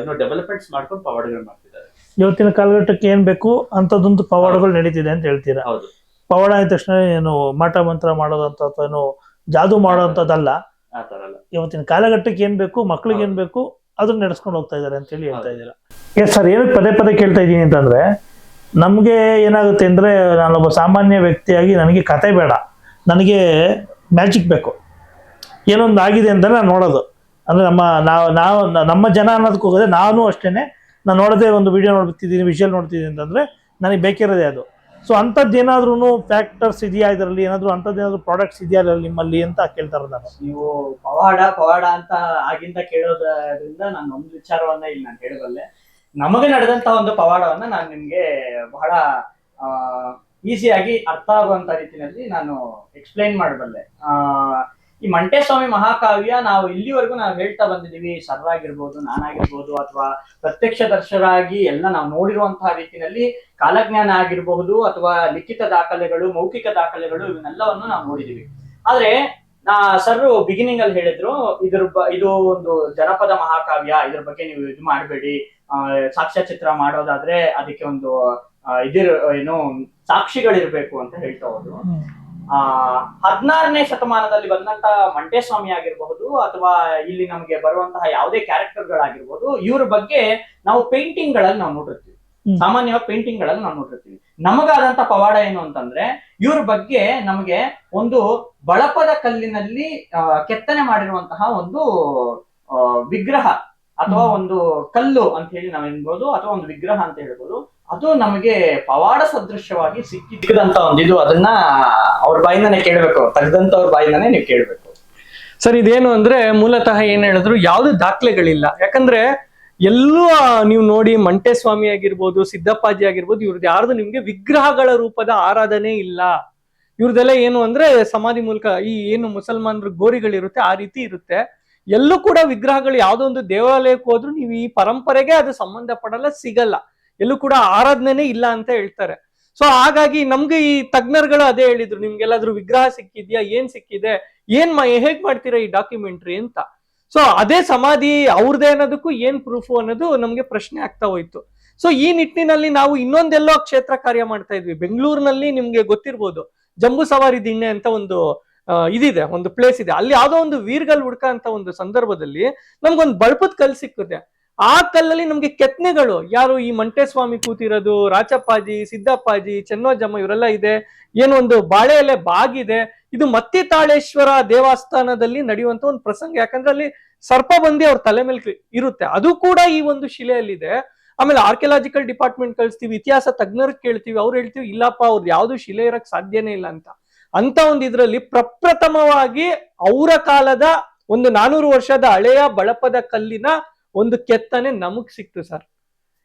ಏನು ಡೆವಲಪ್ಮೆಂಟ್ಸ್ ಮಾಡ್ಕೊಂಡು ಪವಾಡಗಳು ಮಾಡ್ತಿದ್ದಾರೆ. ಇವತ್ತಿನ ಕಾಲಘಟ್ಟಕ್ಕೆ ಏನ್ ಬೇಕು ಅಂತದೊಂದು ಪವಾಡಗಳು ನಡೀತಿದೆ ಅಂತ ಹೇಳ್ತೀರಾ? ಹೌದು. ಪವಾಡ ಅಂದ ತಕ್ಷಣ ಏನು ಮಾಟ ಮಂತ್ರ ಮಾಡೋದಂತ ಅಥವಾ ಏನು ಜಾದು ಮಾಡೋಂಥದ್ದಲ್ಲ. ಇವತ್ತಿನ ಕಾಲಘಟ್ಟಕ್ಕೆ ಏನ್ ಬೇಕು ಮಕ್ಳಿಗೆ ಏನ್ ಬೇಕು ಅದನ್ನ ನಡೆಸ್ಕೊಂಡು ಹೋಗ್ತಾ ಇದಾರೆ ಅಂತ ಹೇಳಿ ಹೇಳ್ತಾ. ಇದ್ದೀರಾ. ಎಸ್ ಸರ್ ಏನಕ್ಕೆ ಪದೇ ಪದೇ ಕೇಳ್ತಾ ಇದ್ದೀನಿ ಅಂತಂದ್ರೆ ನಮಗೆ ಏನಾಗುತ್ತೆ ಅಂದ್ರೆ ನಾನೊಬ್ಬ ಸಾಮಾನ್ಯ ವ್ಯಕ್ತಿಯಾಗಿ ನನಗೆ ಕತೆ ಬೇಡ. ನನಗೆ ಮ್ಯಾಜಿಕ್ ಬೇಕು. ಏನೊಂದು ಆಗಿದೆ ಅಂತ ನಾನು ನೋಡೋದು. ಅಂದರೆ ನಮ್ಮ ನಾವು ನಾವು ನಮ್ಮ ಜನ ಅನ್ನೋದಕ್ಕೆ ಹೋಗೋದೆ ನಾನು ಅಷ್ಟೇನೆ. ನಾನು ನೋಡೋದೇ ಒಂದು ವಿಡಿಯೋ ನೋಡ್ತಿದ್ದೀನಿ ವಿಷುವಲ್ ನೋಡ್ತಿದ್ದೀನಿ ಅಂತಂದರೆ ನನಗೆ ಬೇಕಿರೋದೇ ಅದು. ಸೊ ಅಂಥದ್ದು ಏನಾದ್ರೂ ಫ್ಯಾಕ್ಟರ್ಸ್ ಇದೆಯಾ ಇದರಲ್ಲಿ? ಏನಾದರೂ ಅಂಥದ್ದು ಏನಾದರೂ ಪ್ರಾಡಕ್ಟ್ಸ್ ಇದೆಯಾ ನಿಮ್ಮಲ್ಲಿ ಅಂತ ಕೇಳ್ತಾರೆ ನಾನು ನೀವು ಪವಾಡ ಪವಾಡ ಅಂತ ಆಗಿಂದ ಕೇಳೋದ್ರಿಂದ ನಾನು ಒಂದು ವಿಚಾರವನ್ನ ಇಲ್ಲಿ ನಾನು ಹೇಳಬಲ್ಲೆ. ನಮಗೆ ನಡೆದಂತ ಒಂದು ಪವಾಡವನ್ನ ನಾನು ನಿಮ್ಗೆ ಬಹಳ ಈಸಿಯಾಗಿ ಅರ್ಥ ಆಗುವಂತ ರೀತಿಯಲ್ಲಿ ನಾನು ಎಕ್ಸ್ಪ್ಲೈನ್ ಮಾಡಬಲ್ಲೆ. ಆ ಈ ಮಂಟೇಸ್ವಾಮಿ ಮಹಾಕಾವ್ಯ ನಾವು ಇಲ್ಲಿವರೆಗೂ ನಾವು ಹೇಳ್ತಾ ಬಂದಿದೀವಿ ಸರ್ವಾಗಿರ್ಬೋದು, ನಾನಾಗಿರ್ಬೋದು ಅಥವಾ ಪ್ರತ್ಯಕ್ಷದರ್ಶರಾಗಿ ಎಲ್ಲ ನಾವು ನೋಡಿರುವಂತಹ ರೀತಿಯಲ್ಲಿ ಕಾಲಜ್ಞಾನ ಆಗಿರಬಹುದು ಅಥವಾ ಲಿಖಿತ ದಾಖಲೆಗಳು, ಮೌಖಿಕ ದಾಖಲೆಗಳು ಇವನ್ನೆಲ್ಲವನ್ನು ನಾವು ನೋಡಿದೀವಿ ಆದ್ರೆ ನಾ ಸರ್ ಬಿಗಿನಿಂಗ್ ಅಲ್ಲಿ ಹೇಳಿದ್ರು, ಇದ್ರ ಇದು ಒಂದು ಜನಪದ ಮಹಾಕಾವ್ಯ, ಇದ್ರ ಬಗ್ಗೆ ನೀವು ಇದು ಮಾಡಬೇಡಿ. ಸಾಕ್ಷ್ಯಚಿತ್ರ ಮಾಡೋದಾದ್ರೆ ಅದಕ್ಕೆ ಒಂದು ಇದಿರ್, ಏನು, ಸಾಕ್ಷಿಗಳಿರ್ಬೇಕು ಅಂತ ಹೇಳ್ತಾ ಹೋದ್ರು. ಆ ಹದಿನಾರನೇ ಶತಮಾನದಲ್ಲಿ ಬಂದಂತ ಮಂಟೇಸ್ವಾಮಿ ಆಗಿರಬಹುದು ಅಥವಾ ಇಲ್ಲಿ ನಮಗೆ ಬರುವಂತಹ ಯಾವುದೇ ಕ್ಯಾರೆಕ್ಟರ್ಗಳಾಗಿರ್ಬೋದು ಇವ್ರ ಬಗ್ಗೆ ನಾವು ಪೇಂಟಿಂಗ್ಗಳಲ್ಲಿ ನಾವು ನೋಡಿರ್ತೀವಿ. ಸಾಮಾನ್ಯವಾಗಿ ಪೇಂಟಿಂಗ್ಗಳಲ್ಲಿ ನಾವು ನೋಡಿರ್ತೀವಿ. ನಮಗಾದಂತ ಪವಾಡ ಏನು ಅಂತಂದ್ರೆ ಇವ್ರ ಬಗ್ಗೆ ನಮಗೆ ಒಂದು ಬಳಪದ ಕಲ್ಲಿನಲ್ಲಿ ಕೆತ್ತನೆ ಮಾಡಿರುವಂತಹ ಒಂದು ವಿಗ್ರಹ ಅಥವಾ ಒಂದು ಕಲ್ಲು ಅಂತ ಹೇಳಿ ನಾವು ಹೇಳ್ಬೋದು ಅಥವಾ ಒಂದು ವಿಗ್ರಹ ಅಂತ ಹೇಳ್ಬೋದು. ಅದು ನಮಗೆ ಪವಾಡ ಸದೃಶ್ಯವಾಗಿ ಸಿಕ್ಕಿದಂತ ಒಂದು ಇದು ಅದನ್ನ ಅವ್ರ ಬಾಯಿಂದಾನೆ ಕೇಳ್ಬೇಕು. ತೆಗ್ದಂತವ್ರ ಬಾಯಿಂದಾನೆ ನೀವು ಕೇಳಬೇಕು. ಸರ್, ಇದೇನು ಅಂದ್ರೆ ಮೂಲತಃ ಏನ್ ಹೇಳಿದ್ರು ಯಾವ್ದು ದಾಖಲೆಗಳಿಲ್ಲ. ಯಾಕಂದ್ರೆ ಎಲ್ಲೂ ನೀವು ನೋಡಿ ಮಂಟೇಸ್ವಾಮಿ ಆಗಿರ್ಬೋದು, ಸಿದ್ದಪ್ಪಾಜಿ ಆಗಿರ್ಬೋದು, ಇವ್ರದ್ದು ಯಾರ್ದು ನಿಮ್ಗೆ ವಿಗ್ರಹಗಳ ರೂಪದ ಆರಾಧನೆ ಇಲ್ಲ. ಇವ್ರದೆಲ್ಲ ಏನು ಅಂದ್ರೆ ಸಮಾಧಿ ಮೂಲಕ ಈ ಏನು ಮುಸಲ್ಮಾನರು ಗೋರಿಗಳಿರುತ್ತೆ ಆ ರೀತಿ ಇರುತ್ತೆ. ಎಲ್ಲೂ ಕೂಡ ವಿಗ್ರಹಗಳು ಯಾವ್ದೋ ಒಂದು ದೇವಾಲಯಕ್ಕೆ ಹೋದ್ರು ನೀವು ಈ ಪರಂಪರೆಗೆ ಅದು ಸಂಬಂಧ ಪಡಲ್ಲ ಸಿಗಲ್ಲ. ಎಲ್ಲೂ ಕೂಡ ಆರಾಧನೆ ಇಲ್ಲ ಅಂತ ಹೇಳ್ತಾರೆ. ಸೊ ಹಾಗಾಗಿ ನಮ್ಗೆ ಈ ತಜ್ಞರುಗಳು ಅದೇ ಹೇಳಿದ್ರು, ನಿಮ್ಗೆಲ್ಲಾದ್ರೂ ವಿಗ್ರಹ ಸಿಕ್ಕಿದ್ಯಾ, ಏನ್ ಸಿಕ್ಕಿದೆ, ಏನ್ ಹೇಗ್ ಮಾಡ್ತೀರಾ ಈ ಡಾಕ್ಯುಮೆಂಟ್ರಿ ಅಂತ. ಸೊ ಅದೇ ಸಮಾಧಿ ಅವ್ರದೇ ಅನ್ನೋದಕ್ಕೂ ಏನ್ ಪ್ರೂಫ್ ಅನ್ನೋದು ನಮ್ಗೆ ಪ್ರಶ್ನೆ ಆಗ್ತಾ ಹೋಯ್ತು. ಸೊ ಈ ನಿಟ್ಟಿನಲ್ಲಿ ನಾವು ಇನ್ನೊಂದೆಲ್ಲೋ ಕ್ಷೇತ್ರ ಕಾರ್ಯ ಮಾಡ್ತಾ ಇದ್ವಿ. ಬೆಂಗಳೂರಿನಲ್ಲಿ ನಿಮ್ಗೆ ಗೊತ್ತಿರ್ಬೋದು, ಜಂಬೂ ಸವಾರಿ ದಿಣ್ಣೆ ಅಂತ ಒಂದು ಇದಿದೆ, ಒಂದು ಪ್ಲೇಸ್ ಇದೆ. ಅಲ್ಲಿ ಯಾವ್ದೋ ಒಂದು ವೀರ್ಗಲ್ ಹುಡ್ಕ ಅಂತ ಒಂದು ಸಂದರ್ಭದಲ್ಲಿ ನಮ್ಗೊಂದು ಬಳಪದ ಕಲ್ ಸಿಕ್ಕುತ್ತೆ ಆ ಕಲ್ಲಲ್ಲಿ ನಮ್ಗೆ ಕೆತ್ತನೆಗಳು ಯಾರು ಈ ಮಂಟೇಸ್ವಾಮಿ ಕೂತಿರೋದು, ರಾಚಪ್ಪಾಜಿ, ಸಿದ್ದಪ್ಪಾಜಿ, ಚೆನ್ನೋಜಮ್ಮ ಇವರೆಲ್ಲ ಇದೆ. ಏನೋ ಒಂದು ಬಾಳೆ ಎಲೆ ಬಾಗಿದೆ. ಇದು ಮತ್ತಿ ತಾಳೇಶ್ವರ ದೇವಸ್ಥಾನದಲ್ಲಿ ನಡೆಯುವಂತ ಒಂದು ಪ್ರಸಂಗ. ಯಾಕಂದ್ರೆ ಅಲ್ಲಿ ಸರ್ಪ ಬಂದಿ ಅವ್ರ ತಲೆ ಮೇಲೆ ಇರುತ್ತೆ. ಅದು ಕೂಡ ಈ ಒಂದು ಶಿಲೆಯಲ್ಲಿದೆ. ಆಮೇಲೆ ಆರ್ಕಿಯಾಲಜಿಕಲ್ ಡಿಪಾರ್ಟ್ಮೆಂಟ್ ಕಳಿಸ್ತೀವಿ, ಇತಿಹಾಸ ತಜ್ಞರು ಕೇಳ್ತೀವಿ, ಅವ್ರು ಹೇಳ್ತೀವಿ, ಇಲ್ಲಪ್ಪ ಅವ್ರದ್ದು ಯಾವ್ದು ಶಿಲೆ ಇರಕ್ ಸಾಧ್ಯನೇ ಇಲ್ಲ ಅಂತ. ಅಂತ ಒಂದು ಇದ್ರಲ್ಲಿ ಪ್ರಪ್ರಥಮವಾಗಿ ಅವರ ಕಾಲದ ಒಂದು ನಾನೂರು ವರ್ಷದ ಹಳೆಯ ಬಳಪದ ಕಲ್ಲಿನ ಒಂದು ಕೆತ್ತನೆ ನಮಗ್ ಸಿಕ್ತು ಸರ್.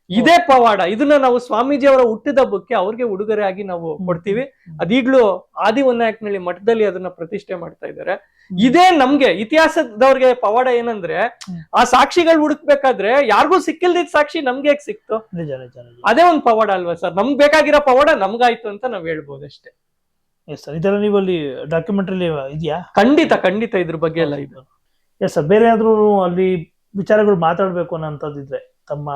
ಇದೇ ಪವಾಡ. ಇದನ್ನ ನಾವು ಸ್ವಾಮೀಜಿ ಅವರ ಹುಟ್ಟಿದಬ್ಬಕ್ಕೆ ಅವ್ರಿಗೆ ಉಡುಗೊರೆ ಆಗಿ ನಾವು ಕೊಡ್ತೀವಿ. ಅದೀಗ್ಲೂ ಆದಿ ಹೊನ್ನಾಯಕನಹಳ್ಳಿ ಮಠದಲ್ಲಿ ಅದನ್ನ ಪ್ರತಿಷ್ಠೆ ಮಾಡ್ತಾ ಇದ್ದಾರೆ. ಇದೇ ನಮ್ಗೆ ಇತಿಹಾಸದವ್ರಿಗೆ ಪವಾಡ ಏನಂದ್ರೆ ಆ ಸಾಕ್ಷಿಗಳು ಹುಡುಕ್ಬೇಕಾದ್ರೆ ಯಾರಿಗೂ ಸಿಕ್ಕಿಲ್ದಿದ್ ಸಾಕ್ಷಿ ನಮ್ಗೆ ಹೇಗ್ ಸಿಕ್ತು? ಅದೇ ಒಂದ್ ಪವಾಡ ಅಲ್ವಾ ಸರ್? ನಮ್ಗೆ ಬೇಕಾಗಿರೋ ಪವಾಡ ನಮ್ಗಾಯ್ತು ಅಂತ ನಾವ್ ಹೇಳ್ಬೋದು ಅಷ್ಟೇ. ಎಸ್ ಸರ್ ಇದೆಲ್ಲ ನೀವು ಅಲ್ಲಿ ಡಾಕ್ಯುಮೆಂಟ್ರಿ ಇದೆಯಾ? ಖಂಡಿತ ಖಂಡಿತ ಇದ್ರ ಬಗ್ಗೆ ಎಲ್ಲ ಇದು. ಎಸ್ ಸರ್ ಬೇರೆ ಆದ್ರೂ ಅಲ್ಲಿ ವಿಚಾರಗಳು ಮಾತಾಡಬೇಕು ಅನ್ನೋಂಥದ್ದಿದ್ರೆ, ತಮ್ಮ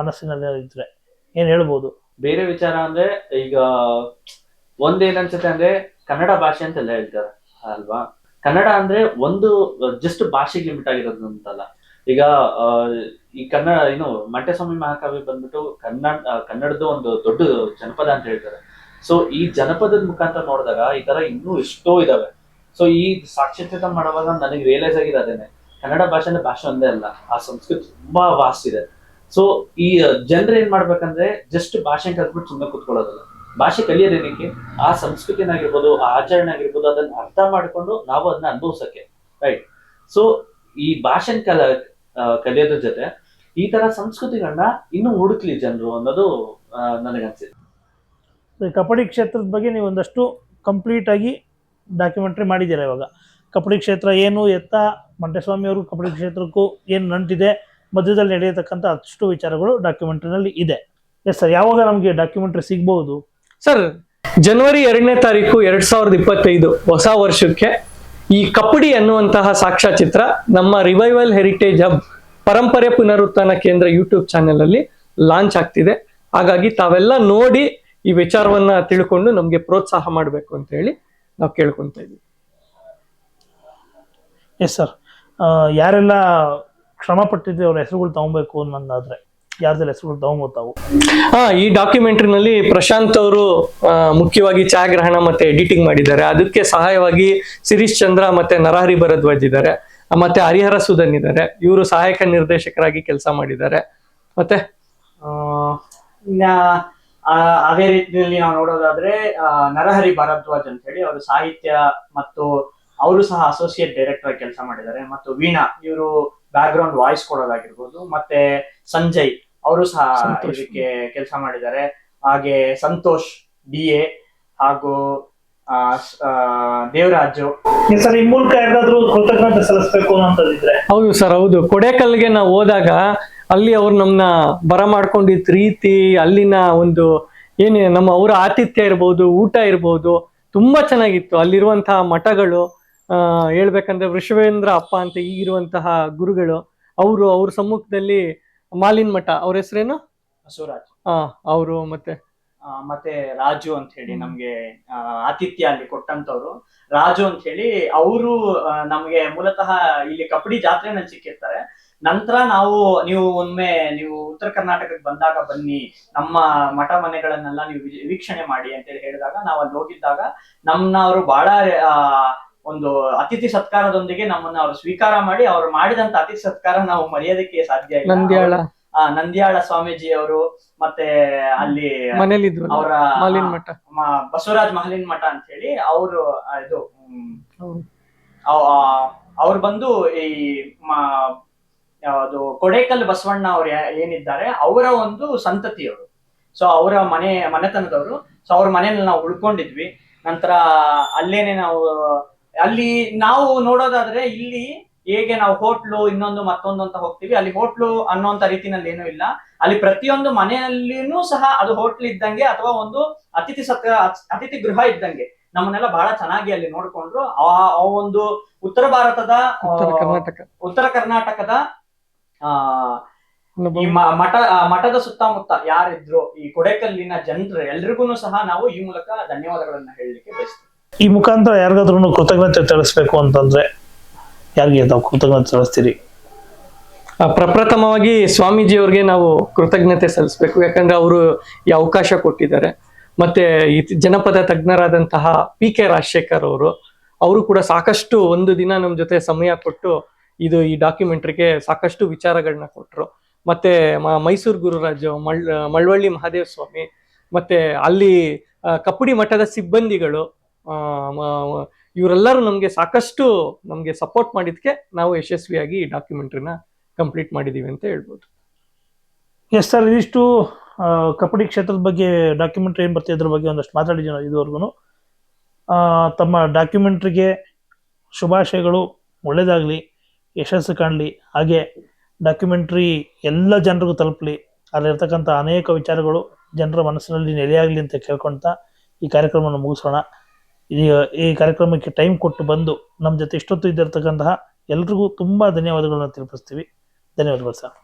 ಮನಸ್ಸಿನಲ್ಲಿ ಇದ್ರೆ, ಏನ್ ಹೇಳ್ಬೋದು? ಬೇರೆ ವಿಚಾರ ಅಂದ್ರೆ, ಈಗ ಒಂದೇನ್ ಅನ್ಸುತ್ತೆ ಅಂದ್ರೆ, ಕನ್ನಡ ಭಾಷೆ ಅಂತೆಲ್ಲ ಹೇಳ್ತಾರೆ, ಅಲ್ವಾ? ಕನ್ನಡ ಅಂದ್ರೆ ಒಂದು ಜಸ್ಟ್ ಭಾಷೆಗೆ ಲಿಮಿಟ್ ಆಗಿರೋದು ಅಂತಲ್ಲ. ಈಗ ಈ ಕನ್ನಡ, ಏನು ಮಂಟೆಸ್ವಾಮಿ ಮಹಾಕಾವ್ಯ ಬಂದ್ಬಿಟ್ಟು ಕನ್ನಡ ಕನ್ನಡದ ಒಂದು ದೊಡ್ಡ ಜನಪದ ಅಂತ ಹೇಳ್ತಾರೆ. ಸೊ ಈ ಜನಪದದ ಮುಖಾಂತರ ನೋಡಿದಾಗ ಈ ತರ ಇನ್ನೂ ಎಷ್ಟೋ ಇದಾವೆ. ಸೊ ಈ ಸಾಕ್ಷರತೆ ಮಾಡುವಾಗ ನನಗೆ ರಿಯಲೈಸ್ ಆಗಿದೆ ಅದೇನೆ. ಕನ್ನಡ ಭಾಷೆ ಅಂದ್ರೆ ಭಾಷೆ ಒಂದೇ ಅಲ್ಲ, ಆ ಸಂಸ್ಕೃತಿ ತುಂಬಾ ವಾಸ್ಟ್ ಇದೆ. ಸೊ ಈ ಜನರು ಏನ್ ಮಾಡ್ಬೇಕಂದ್ರೆ ಜಸ್ಟ್ ಭಾಷೆ ಕಲ್ತ್ಬಿಟ್ಟು ಸುಮ್ಮನೆ ಕುತ್ಕೊಳ್ಳೋದಲ್ಲ. ಭಾಷೆ ಕಲಿಯೋದೇನಕ್ಕೆ ಆ ಸಂಸ್ಕೃತಿನಾಗಿರ್ಬೋದು, ಆ ಆಚರಣೆ ಆಗಿರ್ಬೋದು ಅದನ್ನ ಅರ್ಥ ಮಾಡ್ಕೊಂಡು ನಾವು ಅದನ್ನ ಅನುಭವಿಸಕ್ಕೆ ರೈಟ್ ಸೊ ಈ ಭಾಷೆ ಕಲ ಕಲಿಯೋದ್ರ ಜೊತೆ ಈ ತರ ಸಂಸ್ಕೃತಿಗಳನ್ನ ಇನ್ನೂ ಹುಡುಕ್ಲಿ ಜನರು ಅನ್ನೋದು ನನಗನ್ಸಿದೆ. ಕಬಡ್ಡಿ ಕ್ಷೇತ್ರದ ಬಗ್ಗೆ ನೀವು ಒಂದಷ್ಟು ಕಂಪ್ಲೀಟ್ ಆಗಿ ಡಾಕ್ಯುಮೆಂಟ್ರಿ ಮಾಡಿದ್ದೀರಾ ಇವಾಗ? ಕಬಡ್ಡಿ ಕ್ಷೇತ್ರ ಏನು ಎತ್ತ ಮಂಟೇಸ್ವಾಮಿ ಅವರು ಕಬಡ್ಡಿ ಕ್ಷೇತ್ರಕ್ಕೂ ಏನು ನಂಟಿದೆ, ಮಧ್ಯದಲ್ಲಿ ನಡೆಯತಕ್ಕಂಥ ಅಷ್ಟು ವಿಚಾರಗಳು ಡಾಕ್ಯುಮೆಂಟ್ರಿನಲ್ಲಿ ಇದೆ. ಎಸ್ ಸರ್ ಯಾವಾಗ ನಮಗೆ ಡಾಕ್ಯುಮೆಂಟ್ರಿ ಸಿಗ್ಬಹುದು? ಸರ್ ಜನವರಿ ಎರಡನೇ ತಾರೀಕು ಎರಡ್ ಸಾವಿರದ ಇಪ್ಪತ್ತೈದು ಹೊಸ ವರ್ಷಕ್ಕೆ ಈ ಕಪಡಿ ಅನ್ನುವಂತಹ ಸಾಕ್ಷ್ಯಚಿತ್ರ ನಮ್ಮ ರಿವೈವಲ್ ಹೆರಿಟೇಜ್ ಹಬ್ ಪರಂಪರೆ ಪುನರುತ್ಥಾನ ಕೇಂದ್ರ ಯೂಟ್ಯೂಬ್ ಚಾನೆಲ್ ಅಲ್ಲಿ ಲಾಂಚ್ ಆಗ್ತಿದೆ. ಹಾಗಾಗಿ ತಾವೆಲ್ಲ ನೋಡಿ ಈ ವಿಚಾರವನ್ನ ತಿಳ್ಕೊಂಡು ನಮ್ಗೆ ಪ್ರೋತ್ಸಾಹ ಮಾಡಬೇಕು ಅಂತ ಹೇಳಿ ನಾವು ಕೇಳ್ಕೊಂತ ಇದ್ದೀವಿ. ಎಸ್ ಸರ್ ಯಾರೆಲ್ಲ ಶ್ರಮ ಪಟ್ಟಿದ್ರೆ ಅವ್ರ ಹೆಸರುಗಳು ತಗೊಬೇಕು ಅನ್ನೋದಾದ್ರೆ ಯಾರ್ದೆಲ್ಲ ಹೆಸರುಗಳು ತಗೊಂಬೋತಾವು? ಹಾ ಈ ಡಾಕ್ಯುಮೆಂಟ್ರಿನಲ್ಲಿ ಪ್ರಶಾಂತ್ ಅವರು ಮುಖ್ಯವಾಗಿ ಛಾಯಾಗ್ರಹಣ ಮತ್ತೆ ಎಡಿಟಿಂಗ್ ಮಾಡಿದ್ದಾರೆ. ಅದಕ್ಕೆ ಸಹಾಯವಾಗಿ ಸಿರೀಶ್ ಚಂದ್ರ ಮತ್ತೆ ನರಹರಿ ಭರದ್ವಾಜ್ ಇದ್ದಾರೆ. ಮತ್ತೆ ಹರಿಹರ ಸುಧನ್ ಇದ್ದಾರೆ. ಇವರು ಸಹಾಯಕ ನಿರ್ದೇಶಕರಾಗಿ ಕೆಲಸ ಮಾಡಿದ್ದಾರೆ. ಮತ್ತೆ? ಆ, ಇನ್ನ ಆ, ಅದೇ ರೀತಿಯಲ್ಲಿ ನಾವು ನೋಡೋದಾದ್ರೆ ಆ, ನರಹರಿ ಭರದ್ವಾಜ್ ಅಂತ ಹೇಳಿ ಅವರು ಸಾಹಿತ್ಯ ಮತ್ತು ಅವರು ಸಹ ಅಸೋಸಿಯೇಟ್ ಡೈರೆಕ್ಟರ್ ಆಗಿ ಕೆಲಸ ಮಾಡಿದ್ದಾರೆ. ಮತ್ತು ವೀಣಾ ಇವರು ಬ್ಯಾಕ್ ಗ್ರೌಂಡ್ ವಾಯ್ಸ್ ಕೊಡೋದಾಗಿರ್ಬೋದು. ಮತ್ತೆ ಸಂಜಯ್ ಅವರು ಸಹ. ಇದಕ್ಕೆ ಕೆಲಸ ಮಾಡಿದ್ದಾರೆ. ಹಾಗೆ ಸಂತೋಷ್ ಡಿ ಎ ಹಾಗೂ ದೇವರಾಜು. ಸರ್ ಈ ಮೂಲಕ ಯಾರಾದ್ರೂ ಕೃತಜ್ಞತೆ ಸಲ್ಲಿಸಬೇಕು ಅನ್ನೋದಿದ್ರೆ ಹೌದು ಸರ್ ಹೌದು. ಕೊಡೇಕಲ್ಗೆ ನಾವು ಹೋದಾಗ ಅಲ್ಲಿ ಅವ್ರು ನಮ್ಮನ್ನ ಬರ ಮಾಡ್ಕೊಂಡಿದ್ ರೀತಿ ಅಲ್ಲಿನ ಒಂದು ಏನೇ ನಮ್ಮ ಅವರ ಆತಿಥ್ಯ ಇರ್ಬೋದು ಊಟ ಇರ್ಬೋದು ತುಂಬಾ ಚೆನ್ನಾಗಿತ್ತು. ಅಲ್ಲಿರುವಂತಹ ಮಠಗಳು ಹೇಳ್ಬೇಕಂದ್ರೆ ವೃಷವೇಂದ್ರ ಅಪ್ಪ ಅಂತ ಈಗಿರುವಂತಹ ಗುರುಗಳು ಅವರು ಅವ್ರ ಸಮ್ಮುಖದಲ್ಲಿ ಮಾಲಿನ್ ಮಠ ಅವ್ರ ಹೆಸರೇನು? ಬಸವರಾಜ್. ಆ ಅವರು ಮತ್ತೆ? ಆ, ಮತ್ತೆ ರಾಜು ಅಂತ ಹೇಳಿ ನಮ್ಗೆ ಆ, ಆತಿಥ್ಯ ಅಲ್ಲಿ ಕೊಟ್ಟಂತವ್ರು. ರಾಜು ಅಂತ ಹೇಳಿ ಅವರು ನಮ್ಗೆ ಮೂಲತಃ ಇಲ್ಲಿ ಕಬಡ್ಡಿ ಜಾತ್ರೆನಲ್ಲಿ ಸಿಕ್ಕಿರ್ತಾರೆ. ನಂತರ ನಾವು ನೀವು ಒಮ್ಮೆ ನೀವು ಉತ್ತರ ಕರ್ನಾಟಕಕ್ಕೆ ಬಂದಾಗ ಬನ್ನಿ ನಮ್ಮ ಮಠ ಮನೆಗಳನ್ನೆಲ್ಲ ನೀವು ವಿ- ವೀಕ್ಷಣೆ ಮಾಡಿ ಅಂತ ಹೇಳಿ ಹೇಳಿದಾಗ ನಾವು ಅಲ್ಲಿ ಹೋಗಿದ್ದಾಗ ನಮ್ಮನ್ನ ಅವರು ಬಹಳ ಆ, ಒಂದು ಅತಿಥಿ ಸತ್ಕಾರದೊಂದಿಗೆ ನಮ್ಮನ್ನ ಅವರು ಸ್ವೀಕಾರ ಮಾಡಿ ಅವ್ರು ಮಾಡಿದಂತ ಅತಿಥಿ ಸತ್ಕಾರ ನಾವು ಮರೆಯೋದಕ್ಕೆ ಸಾಧ್ಯ ಇಲ್ಲ. ನಂದ್ಯಾಳ. ಆ, ನಂದ್ಯಾಳ ಸ್ವಾಮೀಜಿ ಅವರು ಮತ್ತೆ ಅಲ್ಲಿ ಅವರ ಮಾಲಿನ್ ಮಠ. ಮ- ಬಸವರಾಜ್ ಮಹಲಿನ್ ಮಠ ಅಂತ ಹೇಳಿ ಅವರು ಇದು. ಅವ್ರು ಬಂದು ಈ ಯಾವುದು ಕೊಡೇಕಲ್ ಬಸವಣ್ಣ ಅವ್ರು ಏನಿದ್ದಾರೆ ಅವರ ಒಂದು ಸಂತತಿಯವರು. ಸೊ ಅವರ ಮನೆ ಮನೆತನದವರು. ಸೊ ಅವ್ರ ಮನೇಲಿ ನಾವು ಉಳ್ಕೊಂಡಿದ್ವಿ. ನಂತರ ಅಲ್ಲೇನೆ ನಾವು ಅಲ್ಲಿ ನಾವು ನೋಡೋದಾದ್ರೆ ಇಲ್ಲಿ ಹೇಗೆ ನಾವು ಹೋಟ್ಲು ಇನ್ನೊಂದು ಮತ್ತೊಂದು ಅಂತ ಹೋಗ್ತೀವಿ. ಅಲ್ಲಿ ಹೋಟ್ಲು ಅನ್ನೋಂತ ರೀತಿನಲ್ಲಿ ಏನೂ ಇಲ್ಲ. ಅಲ್ಲಿ ಪ್ರತಿಯೊಂದು ಮನೆಯಲ್ಲಿನೂ ಸಹ ಅದು ಹೋಟ್ಲ್ ಇದ್ದಂಗೆ ಅಥವಾ ಒಂದು ಅತಿಥಿ ಸತ್ ಅತಿಥಿ ಗೃಹ ಇದ್ದಂಗೆ. ನಮ್ಮನ್ನೆಲ್ಲ ಬಹಳ ಚೆನ್ನಾಗಿ ಅಲ್ಲಿ ನೋಡ್ಕೊಂಡ್ರು. ಆ ಒಂದು ಉತ್ತರ ಭಾರತದ ಉತ್ತರ ಕರ್ನಾಟಕ. ಉತ್ತರ ಕರ್ನಾಟಕದ ಆ ಮಠ ಮಠದ ಸುತ್ತಮುತ್ತ ಯಾರಿದ್ರು ಈ ಕೊಡೆಕಲ್ಲಿನ ಜನರು ಎಲ್ರಿಗೂ ಸಹ ನಾವು ಈ ಮೂಲಕ ಧನ್ಯವಾದಗಳನ್ನ ಹೇಳಲಿಕ್ಕೆ ಬಯಸ್ತೀವಿ. ಈ ಮುಖಾಂತರ ಯಾರಿಗಾದ್ರೂ ಕೃತಜ್ಞತೆ ತಿಳಿಸ್ಬೇಕು ಅಂತಂದ್ರೆ ಯಾರಿಗೆ ತಾವು ಕೃತಜ್ಞತೆ ತಿಳಿಸ್ತೀರಿ? ಪ್ರಪ್ರಥಮವಾಗಿ ಸ್ವಾಮೀಜಿ ಅವ್ರಿಗೆ ನಾವು ಕೃತಜ್ಞತೆ ಸಲ್ಲಿಸ್ಬೇಕು. ಯಾಕಂದ್ರೆ ಅವರು ಈ ಅವಕಾಶ ಕೊಟ್ಟಿದ್ದಾರೆ. ಮತ್ತೆ ಈ ಜನಪದ ತಜ್ಞರಾದಂತಹ ಪಿ ಕೆ ರಾಜಶೇಖರ್ ಅವರು ಅವರು ಕೂಡ ಸಾಕಷ್ಟು ಒಂದು ದಿನ ನಮ್ಮ ಜೊತೆ ಸಮಯ ಕೊಟ್ಟು ಇದು ಈ ಡಾಕ್ಯುಮೆಂಟ್ರಿಗೆ ಸಾಕಷ್ಟು ವಿಚಾರಗಳನ್ನ ಕೊಟ್ಟರು ಮತ್ತೆ ಮೈಸೂರು ಗುರುರಾಜು, ಮಳ್, ಮಳವಳ್ಳಿ ಮಹಾದೇವ ಸ್ವಾಮಿ, ಮತ್ತೆ ಅಲ್ಲಿ ಕಪ್ಪುಡಿ ಮಠದ ಸಿಬ್ಬಂದಿಗಳು ಇವರೆಲ್ಲರೂ ನಮಗೆ ಸಾಕಷ್ಟು ನಮಗೆ ಸಪೋರ್ಟ್ ಮಾಡಿದ್ದಕ್ಕೆ ನಾವು ಯಶಸ್ವಿಯಾಗಿ ಈ ಡಾಕ್ಯುಮೆಂಟ್ರಿನ ಕಂಪ್ಲೀಟ್ ಮಾಡಿದ್ದೀವಿ ಅಂತ ಹೇಳ್ಬೋದು. ಎಸ್ ಸರ್ ಇದಿಷ್ಟು ಕಬಡ್ಡಿ ಕ್ಷೇತ್ರದ ಬಗ್ಗೆ ಡಾಕ್ಯುಮೆಂಟ್ರಿ ಏನು ಬರ್ತೀವಿ ಅದ್ರ ಬಗ್ಗೆ ಒಂದಷ್ಟು ಮಾತಾಡಿದ್ದೀವಿ ನಾವು ಇದುವರೆಗೂ ತಮ್ಮ ಡಾಕ್ಯುಮೆಂಟ್ರಿಗೆ ಶುಭಾಶಯಗಳು ಒಳ್ಳೆಯದಾಗಲಿ ಯಶಸ್ಸು ಕಾಣಲಿ, ಹಾಗೆ ಡಾಕ್ಯುಮೆಂಟ್ರಿ ಎಲ್ಲ ಜನರಿಗೂ ತಲುಪಲಿ ಅಲ್ಲಿರ್ತಕ್ಕಂಥ ಅನೇಕ ವಿಚಾರಗಳು ಜನರ ಮನಸ್ಸಿನಲ್ಲಿ ನೆಲೆಯಾಗಲಿ ಅಂತ ಕೇಳ್ಕೊಳ್ತಾ ಈ ಕಾರ್ಯಕ್ರಮವನ್ನು ಮುಗಿಸೋಣ. ಈ ಈ ಕಾರ್ಯಕ್ರಮಕ್ಕೆ ಟೈಮ್ ಕೊಟ್ಟು ಬಂದು ನಮ್ಮ ಜೊತೆ ಇಷ್ಟೊತ್ತು ಇದ್ದಿರ್ತಕ್ಕಂತಹ ಎಲ್ರಿಗೂ ತುಂಬ ಧನ್ಯವಾದಗಳನ್ನ ತಿಳಿಸ್ತೀವಿ. ಧನ್ಯವಾದಗಳು ಸರ್.